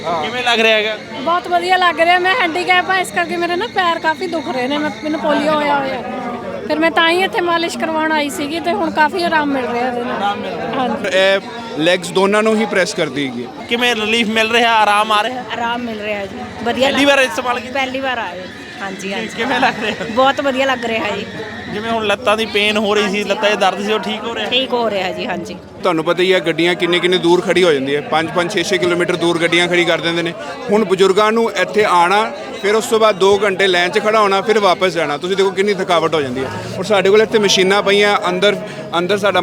ਕਿਵੇਂ ਲੱਗ ਰਿਹਾ ਹੈਗਾ? ਬਹੁਤ ਵਧੀਆ ਲੱਗ ਰਿਹਾ ਮੈਂ ਹੈਂਡੀਕੈਪ ਆ ਇਸ ਕਰਕੇ ਮੇਰੇ ਨਾ ਪੈਰ ਕਾਫੀ ਦੁਖ ਰਹੇ ਨੇ ਮੈਂ ਮੈਨੂੰ ਪੋਲੀਓ ਹੋਇਆ ਹੋਇਆ। ਫਿਰ ਮੈਂ ਤਾਂ ਹੀ ਇੱਥੇ ਮਾਲਿਸ਼ ਕਰਵਾਉਣ ਆਈ ਸੀਗੀ ਤੇ ਹੁਣ ਕਾਫੀ ਆਰਾਮ ਮਿਲ ਰਿਹਾ ਇਹਦੇ ਨਾਲ। ਹਾਂਜੀ। ਇਹ ਲੈਗਸ ਦੋਨਾਂ ਨੂੰ ਹੀ ਪ੍ਰੈਸ ਕਰਦੀ ਹੈਗੀ ਹੈ। ਕਿਵੇਂ ਰਿਲੀਫ ਮਿਲ ਰਿਹਾ ਆਰਾਮ ਆ ਰਿਹਾ? ਆਰਾਮ ਮਿਲ ਰਿਹਾ ਜੀ ਵਧੀਆ ਪਹਿਲੀ ਵਾਰ ਇਸਤੇਮਾਲ ਕੀਤਾ? ਪਹਿਲੀ ਵਾਰ ਆਏ ਹਾਂਜੀ ਹਾਂਜੀ। ਕਿਵੇਂ ਲੱਗ ਰਿਹਾ? ਬਹੁਤ ਵਧੀਆ ਲੱਗ ਰਿਹਾ ਜੀ। ਜਿਵੇਂ ਹੁਣ ਲੱਤਾਂ ਦੀ ਪੇਨ ਹੋ ਰਹੀ ਸੀ ਲੱਤਾਂ 'ਚ ਦਰਦ ਸੀ ਉਹ ਠੀਕ ਹੋ ਰਿਹਾ? ਠੀਕ ਹੋ ਰਿਹਾ ਜੀ ਹਾਂਜੀ। ਤੁਹਾਨੂੰ ਪਤਾ ਹੀ ਹੈ ਗੱਡੀਆਂ ਕਿੰਨੇ ਕਿੰਨੇ ਦੂਰ ਖੜੀ ਹੋ ਜਾਂਦੀ ਹੈ। 5 5 6 6 ਕਿਲੋਮੀਟਰ ਦੂਰ ਗੱਡੀਆਂ ਖੜੀ ਕਰ ਦਿੰਦੇ ਨੇ। ਹੁਣ ਬਜ਼ੁਰਗਾਂ ਨੂੰ ਇੱਥੇ ਆਣਾ ਫਿਰ ਉਸ ਤੋਂ ਬਾਅਦ 2 ਘੰਟੇ ਲਾਈਨ 'ਚ ਖੜਾ ਹੋਣਾ ਫਿਰ ਵਾਪਸ ਜਾਣਾ। ਤੁਸੀਂ ਦੇਖੋ ਕਿੰਨੀ ਥਕਾਵਟ ਹੋ ਜਾਂਦੀ ਹੈ। ਔਰ ਸਾਡੇ ਕੋਲ ਇੱਥੇ ਮਸ਼ੀਨਾਂ ਪਈਆਂ ਅੰਦਰ ਅੰਦਰ ਸਾਡਾ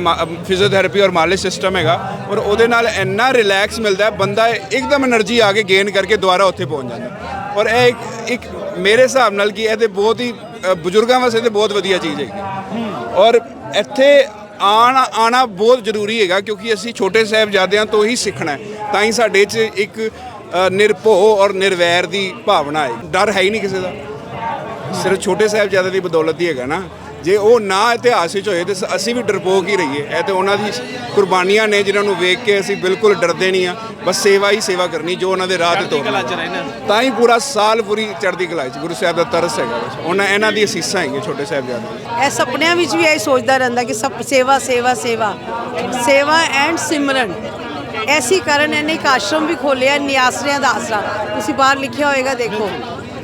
ਫਿਜ਼ੀਓਥੈਰੇਪੀ ਔਰ ਮਾਲਿਸ਼ ਸਿਸਟਮ ਹੈਗਾ। ਔਰ ਉਹਦੇ ਨਾਲ ਇੰਨਾ ਰਿਲੈਕਸ ਮਿਲਦਾ ਬੰਦਾ ਇੱਕਦਮ એનર્ਜੀ ਆ ਕੇ ਗੇਨ ਕਰਕੇ ਦੁਬਾਰਾ ਉੱਥੇ ਪਹੁੰਚ ਜਾਂਦਾ ਔਰ ਇਹ ਇੱਕ ਮੇਰੇ ਹਿਸਾਬ ਨਾਲ ਕਿ ਇਹਦੇ ਬਹੁਤ ਹੀ ਅ, ਬਜ਼ੁਰਗਾਂ ਵਾਸਤੇ ਤੇ ਬਹੁਤ ਵਧੀਆ ਚੀਜ਼ ਹੈਗੀ। ਔਰ ਇੱਥੇ ਆਣਾ ਆਣਾ ਬਹੁਤ ਜ਼ਰੂਰੀ ਹੈਗਾ ਕਿਉਂਕਿ ਅਸੀਂ ਛੋਟੇ ਸਾਹਿਬਜ਼ਾਦਿਆਂ ਤੋਂ ਹੀ ਸਿੱਖਣਾ ਹੈ। ਤਾਂ ਹੀ ਸਾਡੇ 'ਚ ਇੱਕ ਅ, ਨਿਰਭਉ ਔਰ ਨਿਰਵੈਰ ਦੀ ਭਾਵਨਾ ਹੈ। ਡਰ ਹੈ ਹੀ ਨਹੀਂ ਕਿਸੇ ਦਾ। ਸਿਰਫ ਛੋਟੇ ਸਾਹਿਬਜ਼ਾਦੇ ਦੀ ਬਦੌਲਤ ਹੀ ਹੈਗਾ ਨਾ। ਜੇ ਉਹ ਨਾ ਇਤਿਹਾਸ ਵਿੱਚ ਹੋਏ ਤੇ ਅਸੀਂ ਵੀ ਡਰਪੋਕ ਹੀ ਰਹੀਏ। ਇਹ ਤੇ ਉਹਨਾਂ ਦੀ ਕੁਰਬਾਨੀਆਂ ਨੇ ਜਿਨ੍ਹਾਂ ਨੂੰ ਵੇਖ ਕੇ ਅਸੀਂ ਬਿਲਕੁਲ ਡਰਦੇ ਨਹੀਂ ਆ। ਬਸ ਸੇਵਾ ਹੀ ਸੇਵਾ ਕਰਨੀ ਜੋ ਉਹਨਾਂ ਦੇ ਰਾਹ ਤੇ ਰਹਿਣਾ ਤਾਂ ਹੀ ਪੂਰਾ ਸਾਲ ਪੂਰੀ ਚੜ੍ਹਦੀ ਕਲਾ 'ਚ ਗੁਰੂ ਸਾਹਿਬ ਦਾ ਤਰਸ ਹੈਗਾ ਬਸ। ਉਹਨਾਂ ਇਹਨਾਂ ਦੀ ਅਸੀਸਾਂ ਹੈਗੀਆਂ ਛੋਟੇ ਸਾਹਿਬਜ਼ਾਦੇ ਦੀ ਇਹ ਸੁਪਨਿਆਂ ਵਿੱਚ ਵੀ ਇਹ ਸੋਚਦਾ ਰਹਿੰਦਾ ਕਿ ਸਭ ਸੇਵਾ ਸੇਵਾ ਸੇਵਾ। ਸੇਵਾ ਐਂਡ ਸਿਮਰਨ। ਐਸੀ ਕਾਰਨ ਇਹਨੇ ਇੱਕ ਆਸ਼ਰਮ ਵੀ ਖੋਲਿਆ ਨਿਆਸਰਿਆਂ ਦਾ ਆਸਰਾ। ਤੁਸੀਂ ਬਾਹਰ ਲਿਖਿਆ ਹੋਏਗਾ ਦੇਖੋ।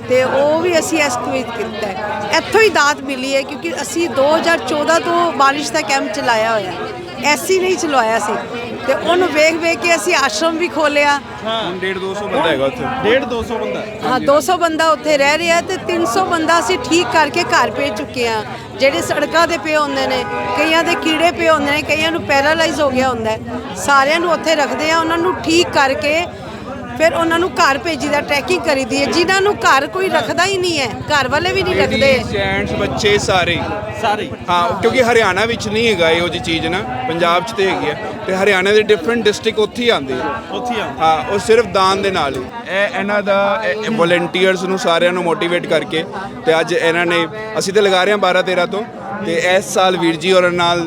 ਤੇ ਉਹ ਵੀ ਅਸੀਂ ਇਸ ਵਿੱਚ ਕੀਤਾ ਹੈ। ਇੱਥੋਂ ਹੀ ਦਾਤ ਮਿਲੀ ਹੈ ਕਿਉਂਕਿ ਅਸੀਂ 2014 ਤੋਂ ਬਾਰਿਸ਼ ਦਾ ਕੈਂਪ ਚਲਾਇਆ ਹੋਇਆ ਐਸੀ ਨਹੀਂ ਚਲਵਾਇਆ ਸੀ। ਤੇ ਉਹਨੂੰ ਵੇਖ ਵੇਖ ਕੇ ਅਸੀਂ ਆਸ਼ਰਮ ਵੀ ਖੋਲਿਆ ਹੁਣ 1.5 200 ਬੰਦਾ ਹੈਗਾ ਉੱਥੇ। 1.5 200 ਬੰਦਾ ਹਾਂ। 200 ਬੰਦਾ ਉੱਥੇ ਰਹਿ ਰਿਹਾ ਤੇ 300 ਬੰਦਾ ਅਸੀਂ ਠੀਕ ਕਰਕੇ ਘਰ ਭੇਜ ਚੁੱਕੇ ਆ ਜਿਹੜੇ ਸੜਕਾਂ ਤੇ ਪਏ ਹੁੰਦੇ ਨੇ ਕਈਆਂ ਦੇ ਕੀੜੇ ਪਏ ਹੁੰਦੇ ਨੇ ਕਈਆਂ ਨੂੰ ਪੈਰਾਲਾਈਜ਼ ਹੋ ਗਿਆ ਹੁੰਦਾ ਹੈ। ਸਾਰਿਆਂ ਨੂੰ ਉੱਥੇ ਰੱਖਦੇ ਆ ਉਹਨਾਂ ਨੂੰ ਠੀਕ ਕਰਕੇ ਫਿਰ ਉਹਨਾਂ ਨੂੰ ਘਰ ਭੇਜੀਦਾ ਟਰੈਕਿੰਗ ਕਰੀਦੀ ਹੈ। ਜਿਨ੍ਹਾਂ ਨੂੰ ਘਰ ਕੋਈ ਰੱਖਦਾ ਹੀ ਨਹੀਂ ਹੈ। ਘਰ ਵਾਲੇ ਵੀ ਨਹੀਂ ਰੱਖਦੇ। ਜੈਂਟਸ ਬੱਚੇ ਸਾਰੇ। ਸਾਰੇ। ਹਾਂ ਕਿਉਂਕਿ ਹਰਿਆਣਾ ਵਿੱਚ ਨਹੀਂ ਹੈਗਾ ਇਹੋ ਜੀ ਚੀਜ਼ ਨਾ। ਪੰਜਾਬ 'ਚ ਤੇ ਹੈਗੀ ਹੈ ਤੇ ਹਰਿਆਣਾ ਦੇ ਡਿਫਰੈਂਟ ਡਿਸਟ੍ਰਿਕਟ ਉੱਥੇ ਹੀ ਆਉਂਦੇ ਆ। ਉੱਥੇ ਆ ਹਾਂ ਉਹ ਸਿਰਫ ਦਾਨ ਦੇ ਨਾਲ ਹੀ। ਇਹ ਇਹਨਾਂ ਦਾ ਵੋਲੰਟੀਅਰਸ ਨੂੰ ਸਾਰਿਆਂ ਨੂੰ ਮੋਟੀਵੇਟ ਕਰਕੇ ਤੇ ਅੱਜ ਇਹਨਾਂ ਨੇ ਅਸੀਂ ਤੇ ਲਗਾ ਰਹੇ ਹਾਂ 12 13 ਤੋਂ ਤੇ ਇਸ ਸਾਲ ਵੀਰ ਜੀ ਹੋਰਾਂ ਨਾਲ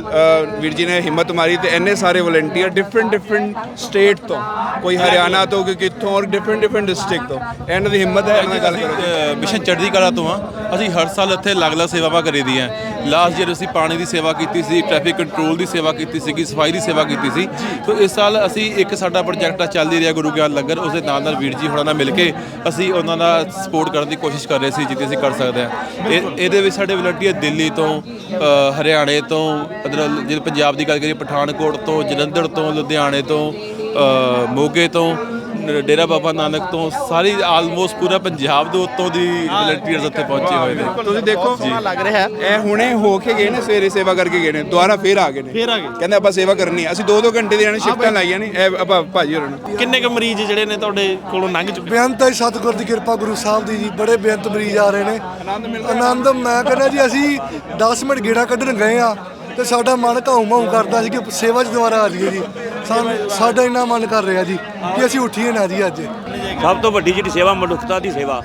ਵੀਰ ਜੀ ਨੇ ਹਿੰਮਤ ਮਾਰੀ ਤੇ ਇੰਨੇ ਸਾਰੇ ਵਲੰਟੀਅਰ ਡਿਫਰੈਂਟ ਡਿਫਰੈਂਟ ਸਟੇਟ ਤੋਂ, ਕੋਈ ਹਰਿਆਣਾ ਤੋਂ, ਕੋਈ ਕਿੱਥੋਂ ਔਰ ਡਿਫਰੈਂਟ ਡਿਫਰੈਂਟ ਡਿਸਟ੍ਰਿਕਟ ਤੋਂ। ਇਹਨਾਂ ਦੀ ਹਿੰਮਤ ਹੈ, ਇਹਨਾਂ ਗੱਲ ਕਰੋ। ਮਿਸ਼ਨ ਚੜ੍ਹਦੀ ਕਲਾ ਤੋਂ ਆ ਅਸੀਂ ਹਰ ਸਾਲ ਇੱਥੇ ਅਲੱਗ-ਅਲੱਗ ਸੇਵਾਵਾਂ ਕਰੀ ਦੀਆਂ ਲਾਸਟ ਈਅਰ ਅਸੀਂ ਪਾਣੀ ਦੀ ਸੇਵਾ ਕੀਤੀ ਸੀ ਟ੍ਰੈਫਿਕ ਕੰਟਰੋਲ ਦੀ ਸੇਵਾ ਕੀਤੀ ਸੀਗੀ, ਸਫ਼ਾਈ ਦੀ ਸੇਵਾ ਕੀਤੀ ਸੀ। ਸੋ ਇਸ ਸਾਲ ਅਸੀਂ ਇੱਕ ਸਾਡਾ ਪ੍ਰੋਜੈਕਟ ਆ ਚੱਲਦੀ ਰਿਹਾ ਗੁਰੂ ਗਿਆਨ ਲੰਗਰ। ਉਸ ਦੇ ਨਾਲ ਨਾਲ ਵੀਰ ਜੀ ਹੋਰਾਂ ਨਾਲ ਮਿਲ ਕੇ ਅਸੀਂ ਉਹਨਾਂ ਦਾ ਸਪੋਰਟ ਕਰਨ ਦੀ ਕੋਸ਼ਿਸ਼ ਕਰ ਰਹੇ ਸੀ, ਜਿੱਥੇ ਅਸੀਂ ਕਰ ਸਕਦੇ ਹਾਂ। ਇਹ- ਇਹਦੇ ਵਿੱਚ ਸਾਡੇ ਵਲੰਟੀਅਰ ਦਿੱਲੀ ਤੋਂ ਹਰਿਆਣੇ ਤੋਂ ਅਦਰ ਜੇ ਪੰਜਾਬ ਦੀ ਗੱਲ ਕਰੀਏ, ਪਠਾਨਕੋਟ ਤੋਂ, ਜਲੰਧਰ ਤੋਂ, ਲੁਧਿਆਣੇ ਤੋਂ ਮੋਗੇ ਤੋਂ ਡੇਰਾ ਬਾਬਾ ਨਾਨਕ ਤੋਂ ਸਾਰੀ ਆਲਮੋਸਟ ਪੂਰਾ ਪੰਜਾਬ ਦੇ ਉੱਤੋਂ ਦੀ ਵਲੰਟੀਅਰਸ ਉੱਥੇ ਪਹੁੰਚੇ ਹੋਏ ਨੇ। ਤੁਸੀਂ ਦੇਖੋ ਸੋਹਣਾ ਲੱਗ ਰਿਹਾ। ਹੈ ਇਹ ਹੁਣੇ ਹੋ ਕੇ ਗਏ ਨੇ ਸਵੇਰੇ ਸੇਵਾ ਕਰਕੇ ਗਏ ਨੇ ਦੁਬਾਰਾ ਫੇਰ ਆ ਗਏ ਨੇ। ਫੇਰ ਆ ਗਏ। ਕਹਿੰਦੇ ਆਪਾਂ ਸੇਵਾ ਕਰਨੀ ਹੈ ਅਸੀਂ 2-2 ਘੰਟੇ ਦੀਆਂ ਸ਼ਿਫਟਾਂ ਲਾਈਆਂ ਨੇ ਇਹ ਆਪਾਂ ਭਾਜੀ ਹੋਰਾਂ ਨੇ। ਕਿੰਨੇ ਕੁ ਮਰੀਜ਼ ਜਿਹੜੇ ਨੇ ਤੁਹਾਡੇ ਕੋਲੋਂ ਲੰਘ ਚੁੱਕੇ? ਬੇਅੰਤ ਹੈ ਸਤਿਗੁਰ ਦੀ ਕਿਰਪਾ ਗੁਰੂ ਸਾਹਿਬ ਦੀ ਜੀ। ਬੜੇ ਬੇਅੰਤ ਮਰੀਜ਼ ਆ ਰਹੇ ਨੇ। ਆਨੰਦ ਮੈਂ ਕਹਿੰਦਾ ਜੀ ਅਸੀਂ 10 ਮਿੰਟ ਗੇੜਾ ਕੱਢਣ ਗਏ ਆ। ਤੇ ਸਾਡਾ ਮਨ ਘਾਉ ਮਾਉ ਕਰਦਾ ਸੀ ਕਿ ਸੇਵਾ 'ਚ ਦੁਬਾਰਾ ਆ ਜਾਈਏ ਜੀ। ਸਾਨੂੰ ਸਾਡਾ ਇੰਨਾ ਮਨ ਕਰ ਰਿਹਾ ਜੀ ਕਿ ਅਸੀਂ ਉੱਠੀਏ ਨਾ ਜੀ ਅੱਜ। ਸਭ ਤੋਂ ਵੱਡੀ ਜਿਹੜੀ ਸੇਵਾ ਮਨੁੱਖਤਾ ਦੀ ਸੇਵਾ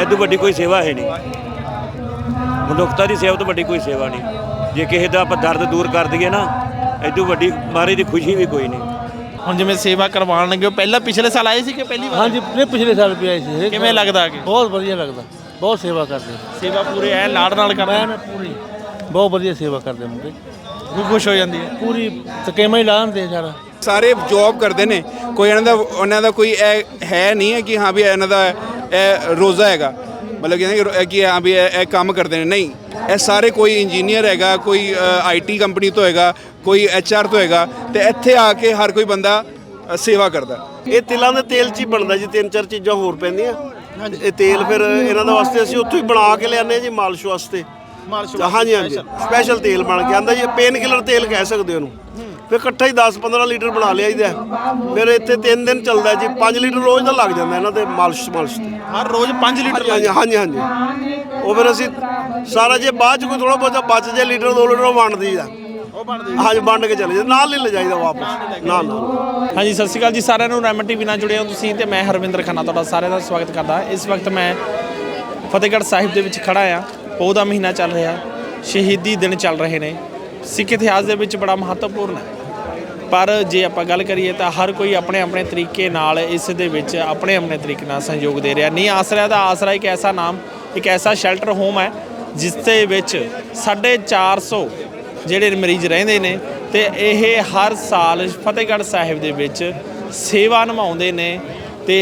ਇਹ ਤੋਂ ਵੱਡੀ ਕੋਈ ਸੇਵਾ ਹੈ ਨਹੀਂ। ਮਨੁੱਖਤਾ ਦੀ ਸੇਵਾ ਤੋਂ ਵੱਡੀ ਕੋਈ ਸੇਵਾ ਨਹੀਂ। ਜੇ ਕਿਸੇ ਦਾ ਆਪਾਂ ਦਰਦ ਦੂਰ ਕਰ ਦਈਏ ਨਾ ਇਹ ਤੋਂ ਵੱਡੀ ਮਾਰੇ ਦੀ ਖੁਸ਼ੀ ਵੀ ਕੋਈ ਨਹੀਂ। ਹੁਣ ਜਿਵੇਂ ਸੇਵਾ ਕਰਵਾਉਣ ਲੱਗੇ ਹੋ ਪਹਿਲਾਂ ਪਿਛਲੇ ਸਾਲ ਆਏ ਸੀ ਕਿ ਪਹਿਲੀ ਵਾਰ? ਹਾਂਜੀ ਨੇ ਪਿਛਲੇ ਸਾਲ ਵੀ ਆਏ ਸੀ। ਕਿਵੇਂ। ਲੱਗਦਾ ਕਿ ਬਹੁਤ ਵਧੀਆ ਲੱਗਦਾ। ਬਹੁਤ ਸੇਵਾ ਕਰਦੇ। ਸੇਵਾ ਪੂਰੇ ਐ ਲਾੜ ਨਾਲ ਕਰਦੇ। ਪੂਰੀ। ਬਹੁਤ ਵਧੀਆ ਸੇਵਾ ਕਰਦੇ ਮੁੰਡੇ। ਰੂਹ ਖੁਸ਼ ਹੋ ਜਾਂਦੀ ਹੈ। ਪੂਰੀ ਤਕੇਮਾ ਹੀ ਲਾ ਦਿੰਦੇ ਸਾਰਾ। ਸਾਰੇ ਜੌਬ ਕਰਦੇ ਨੇ। ਕੋਈ ਇਹਨਾਂ ਦਾ ਉਹਨਾਂ ਦਾ ਕੋਈ ਇਹ ਹੈ ਨਹੀਂ ਹੈ ਕਿ ਹਾਂ ਵੀ ਇਹਨਾਂ ਦਾ ਇਹ ਰੋਜ਼ਾ ਹੈਗਾ। ਮਤਲਬ ਕਿ ਨਹੀਂ ਕਿ- ਹਾਂ ਵੀ ਇਹ ਇਹ ਕੰਮ ਕਰਦੇ ਨੇ। ਨਹੀਂ ਇਹ ਸਾਰੇ ਕੋਈ ਇੰਜੀਨੀਅਰ ਹੈਗਾ ਕੋਈ ਆਈਟੀ ਕੰਪਨੀ ਤੋਂ ਹੈਗਾ ਕੋਈ ਐਚਆਰ ਤੋਂ ਹੈਗਾ ਤੇ ਇੱਥੇ ਆ ਕੇ ਹਰ ਕੋਈ ਬੰਦਾ ਅ, ਸੇਵਾ ਕਰਦਾ। ਇਹ ਤਿਲਾਂ ਦੇ ਤੇਲ 'ਚ ਹੀ ਬਣਦਾ ਜੀ ਤਿੰਨ ਚਾਰ ਚੀਜ਼ਾਂ ਹੋਰ ਪੈਂਦੀਆਂ। ਇਹ ਤੇਲ ਫਿਰ ਇਹਨਾਂ ਦਾ ਵਾਸਤੇ ਅਸੀਂ ਉੱਥੋਂ ਹੀ ਬਣਾ ਕੇ ਲਿਆਨੇ ਜੀ ਮਾਲਿਸ਼ ਵਾਸਤੇ। ਮਾਲਿਸ਼ ਹਾਂਜੀ ਹਾਂਜੀ ਸਪੈਸ਼ਲ ਤੇਲ ਬਣ ਕੇ ਆਂਦਾ ਜੀ ਪੇਨ ਕਿਲਰ ਤੇਲ ਕਹਿ ਸਕਦੇ ਉਹਨੂੰ ਫਿਰ ਇਕੱਠਾ ਹੀ 10-15 ਲੀਟਰ ਬਣਾ ਲਿਆਈਦਾ ਫਿਰ ਇੱਥੇ 3 ਦਿਨ ਚੱਲਦਾ ਜੀ 5 ਲੀਟਰ ਰੋਜ਼ ਦਾ ਲੱਗ ਜਾਂਦਾ ਇਹਨਾਂ ਤੇ ਮਾਲਿਸ਼ ਮਾਲਿਸ਼ ਤੇ। ਹਰ ਰੋਜ਼ 5 ਲੀਟਰ ਹਾਂਜੀ ਹਾਂਜੀ ਹਾਂਜੀ ਉਹ ਫਿਰ ਅਸੀਂ ਸਾਰਾ ਜੇ ਬਾਅਦ ਚ ਕੋਈ ਥੋੜਾ ਬਹੁਤਾ ਬਚ ਜੇ ਲੀਟਰ 2 ਲੀਟਰ ਉਹ ਵੰਡ ਦਈਦਾ ਉਹ ਬਣਦੇ ਹਾਂਜੀ ਵੰਡ ਕੇ ਚਲੇ ਜਾ ਨਾਲ ਨਹੀਂ ਲੈ ਜਾਈਦਾ ਵਾਪਸ ਨਾ ਨਾ ਹਾਂਜੀ ਸਤਿ ਸ਼੍ਰੀ ਅਕਾਲ ਜੀ ਸਾਰਿਆਂ ਨੂੰ। ਰੈਮਨ ਟੀਵੀ ਨਾਲ ਜੁੜੇ ਹੋ ਤੁਸੀਂ ਤੇ ਮੈਂ ਹਰਵਿੰਦਰ ਖੰਨਾ ਤੁਹਾਡਾ ਸਾਰਿਆਂ ਦਾ ਸਵਾਗਤ ਕਰਦਾ। ਇਸ ਵਕਤ ਮੈਂ ਫਤਿਹਗੜ੍ਹ ਸਾਹਿਬ ਦੇ ਵਿੱਚ ਖੜਾ ਆ। ਪੋਹ ਦਾ ਮਹੀਨਾ ਚੱਲ ਰਿਹਾ। ਸ਼ਹੀਦੀ ਦਿਨ ਚੱਲ ਰਹੇ ਨੇ। ਸਿੱਖ ਇਤਿਹਾਸ ਦੇ ਵਿੱਚ ਬੜਾ ਮਹੱਤਵਪੂਰਨ ਹੈ। ਪਰ ਜੇ ਆਪਾਂ ਗੱਲ ਕਰੀਏ ਤਾਂ ਹਰ ਕੋਈ ਆਪਣੇ ਆਪਣੇ ਤਰੀਕੇ ਨਾਲ ਇਸ ਦੇ ਵਿੱਚ ਆਪਣੇ ਆਪਣੇ ਤਰੀਕੇ ਨਾਲ ਸਹਿਯੋਗ ਦੇ ਰਿਹਾ। ਨੀ ਆਸਰਾ ਦਾ ਆਸਰਾ ਇੱਕ ਐਸਾ ਨਾਮ, ਇੱਕ ਐਸਾ ਸ਼ੈਲਟਰ ਹੋਮ ਹੈ, ਜਿਸ ਦੇ ਵਿੱਚ 450 ਜਿਹੜੇ ਮਰੀਜ਼ ਰਹਿੰਦੇ ਨੇ ਤੇ ਇਹ ਹਰ ਸਾਲ ਫਤਿਹਗੜ੍ਹ ਸਾਹਿਬ ਦੇ ਵਿੱਚ ਸੇਵਾ ਨਿਭਾਉਂਦੇ ਨੇ। ਤੇ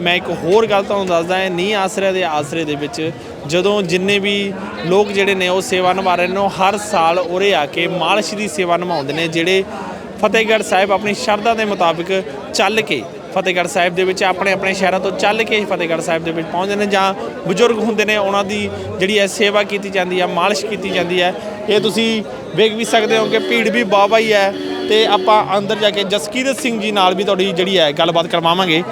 ਮੈਂ ਇੱਕ ਹੋਰ ਗੱਲ ਤੁਹਾਨੂੰ ਦੱਸਦਾ ਹਾਂ ਨੀ ਆਸਰੇ ਦੇ ਆਸਰੇ ਦੇ ਵਿੱਚ ਜਦੋਂ ਜਿੰਨੇ ਵੀ ਲੋਕ ਜਿਹੜੇ ਨੇ ਉਹ ਸੇਵਾ ਨਿਭਾ ਰਹੇ ਨੇ, ਉਹ ਹਰ ਸਾਲ ਉਰੇ ਆ ਕੇ ਮਾਲਸ਼ ਦੀ ਸੇਵਾ ਨਿਭਾਉਂਦੇ ਨੇ, ਜਿਹੜੇ ਫਤਿਹਗੜ੍ਹ ਸਾਹਿਬ ਆਪਣੀ ਸ਼ਰਧਾ ਦੇ ਮੁਤਾਬਿਕ ਚੱਲ ਕੇ ਫਤਿਹਗੜ੍ਹ ਸਾਹਿਬ ਦੇ ਵਿੱਚ ਆਪਣੇ ਆਪਣੇ ਸ਼ਹਿਰਾਂ ਤੋਂ ਚੱਲ ਕੇ ਫਤਿਹਗੜ੍ਹ ਸਾਹਿਬ ਦੇ ਵਿੱਚ ਪਹੁੰਚਦੇ ਨੇ ਜਾਂ ਬਜ਼ੁਰਗ ਹੁੰਦੇ ਨੇ, ਉਹਨਾਂ ਦੀ ਜਿਹੜੀ ਹੈ ਸੇਵਾ ਕੀਤੀ ਜਾਂਦੀ ਹੈ ਮਾਲਿਸ਼ ਕੀਤੀ ਜਾਂਦੀ ਹੈ ਇਹ ਤੁਸੀਂ ਵੇਖ ਵੀ ਸਕਦੇ ਹੋ ਕਿ ਭੀੜ ਵੀ ਬਾਬਾ ਹੀ ਹੈ ਤੇ ਆਪਾਂ ਅੰਦਰ ਜਾ ਕੇ ਜਸਕੀਰਤ ਸਿੰਘ ਜੀ ਨਾਲ ਵੀ ਤੁਹਾਡੀ ਜਿਹੜੀ ਹੈ ਗੱਲਬਾਤ ਕਰਵਾਵਾਂਗੇ।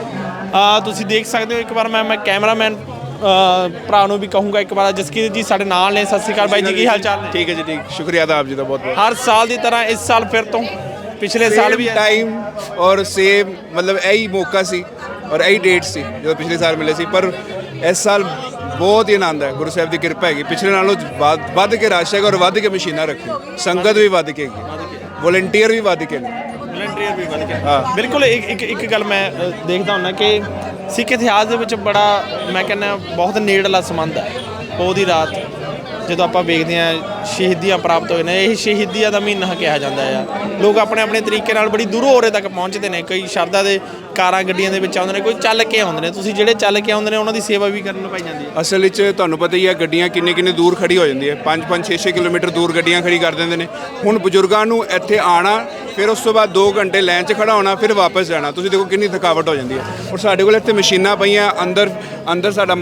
ਆ ਤੁਸੀਂ ਦੇਖ ਸਕਦੇ ਹੋ ਇੱਕ ਵਾਰ ਮੈਂ ਮੈਂ ਕੈਮਰਾਮੈਨ ਭਰਾ ਨੂੰ ਵੀ ਕਹੂੰਗਾ ਇੱਕ ਵਾਰ ਜਸਕੀਰਤ ਜੀ ਸਾਡੇ ਨਾਲ ਨੇ ਸਤਿ ਸ਼੍ਰੀ ਅਕਾਲ ਬਾਈ ਜੀ ਕੀ ਹਾਲ ਚਾਲ? ਠੀਕ ਹੈ ਜੀ ਠੀਕ। ਸ਼ੁਕਰੀਆ ਅਦਾ ਆਪ ਜੀ ਦਾ ਬਹੁਤ ਬਹੁਤ। ਹਰ ਸਾਲ ਦੀ ਤਰ੍ਹਾਂ ਇਸ ਸਾਲ ਫਿਰ ਤੋਂ ਪਿਛਲੇ ਸਾਲ ਵੀ ਟਾਈਮ ਔਰ ਸੇਮ ਮਤਲਬ ਇਹੀ ਮੌਕਾ ਸੀ ਔਰ ਇਹੀ ਡੇਟ ਸੀ ਜਦੋਂ ਪਿਛਲੇ ਸਾਲ ਮਿਲੇ ਸੀ। ਪਰ ਇਸ ਸਾਲ ਬਹੁਤ ਹੀ ਆਨੰਦ ਹੈ ਗੁਰੂ ਸਾਹਿਬ ਦੀ ਕਿਰਪਾ ਹੈਗੀ। ਪਿਛਲੇ ਨਾਲੋਂ ਵੱਧ- ਵੱਧ ਕੇ ਰਸ਼ ਹੈਗਾ ਔਰ ਵੱਧ ਕੇ ਮਸ਼ੀਨਾਂ ਰੱਖੀ ਸੰਗਤ ਵੀ ਵੱਧ ਕੇ ਹੈਗੀ। ਵੋਲੰਟੀਅਰ ਵੀ ਵੱਧ ਕੇ ਨੇ। ਵਲੰਟੀਅਰ ਵੀ ਬਣ ਗਿਆ। ਹਾਂ। ਬਿਲਕੁਲ ਇੱਕ ਇੱਕ ਇੱਕ ਗੱਲ ਮੈਂ ਅ, ਦੇਖਦਾ ਹੁੰਦਾ ਕਿ ਸਿੱਖ ਇਤਿਹਾਸ ਦੇ ਵਿੱਚ ਬੜਾ ਮੈਂ ਕਹਿੰਦਾ ਬਹੁਤ ਨੇੜਲਾ ਸੰਬੰਧ ਹੈ। ਪੋਹ ਦੀ ਰਾਤ ਜਦੋਂ ਆਪਾਂ ਵੇਖਦੇ ਹਾਂ ਸ਼ਹੀਦੀਆਂ ਪ੍ਰਾਪਤ ਹੋਏ ਨੇ ਇਹ ਸ਼ਹੀਦੀਆਂ ਦਾ ਮਹੀਨਾ ਕਿਹਾ ਜਾਂਦਾ ਆ। ਲੋਕ ਆਪਣੇ ਆਪਣੇ ਤਰੀਕੇ ਨਾਲ ਬੜੀ ਦੂਰੋਂ ਹੋਰੇ ਤੱਕ ਪਹੁੰਚਦੇ ਨੇ। ਕਈ ਸ਼ਰਧਾ ਦੇ ਕਾਰਾਂ ਗੱਡੀਆਂ ਦੇ ਵਿੱਚ ਆਉਂਦੇ ਨੇ, ਕੋਈ ਚੱਲ ਕੇ ਆਉਂਦੇ ਨੇ। ਤੁਸੀਂ ਜਿਹੜੇ ਚੱਲ ਕੇ ਆਉਂਦੇ ਨੇ, ਉਹਨਾਂ ਦੀ ਸੇਵਾ ਵੀ ਕਰਨ ਲਪਾਈ ਜਾਂਦੀ ਹੈ। ਅਸਲ ਵਿੱਚ ਤੁਹਾਨੂੰ ਪਤਾ ਹੀ ਹੈ, ਗੱਡੀਆਂ ਕਿੰਨੇ ਕਿੰਨੇ ਦੂਰ ਖੜੀ ਹੋ ਜਾਂਦੀ ਹੈ। 5 5 6 6 ਕਿਲੋਮੀਟਰ ਦੂਰ ਗੱਡੀਆਂ ਖੜੀ ਕਰ ਦਿੰਦੇ ਨੇ। ਹੁਣ ਬਜ਼ੁਰਗਾਂ ਨੂੰ ਇੱਥੇ ਆਣਾ ਫਿਰ ਉਸ ਤੋਂ ਬਾਅਦ 2 ਘੰਟੇ ਲਾਈਨ 'ਚ ਖੜਾ ਹੋਣਾ, ਫਿਰ ਵਾਪਸ ਜਾਣਾ। ਤੁਸੀਂ ਦੇਖੋ ਕਿੰਨੀ ਥਕਾਵਟ ਹੋ ਜਾਂਦੀ ਹੈ। ਔਰ ਸਾਡੇ ਕੋਲ ਇੱਥੇ ਮਸ਼ੀਨਾਂ ਪਈਆਂ ਅੰਦਰ ਅੰਦਰ ਸਾਡਾ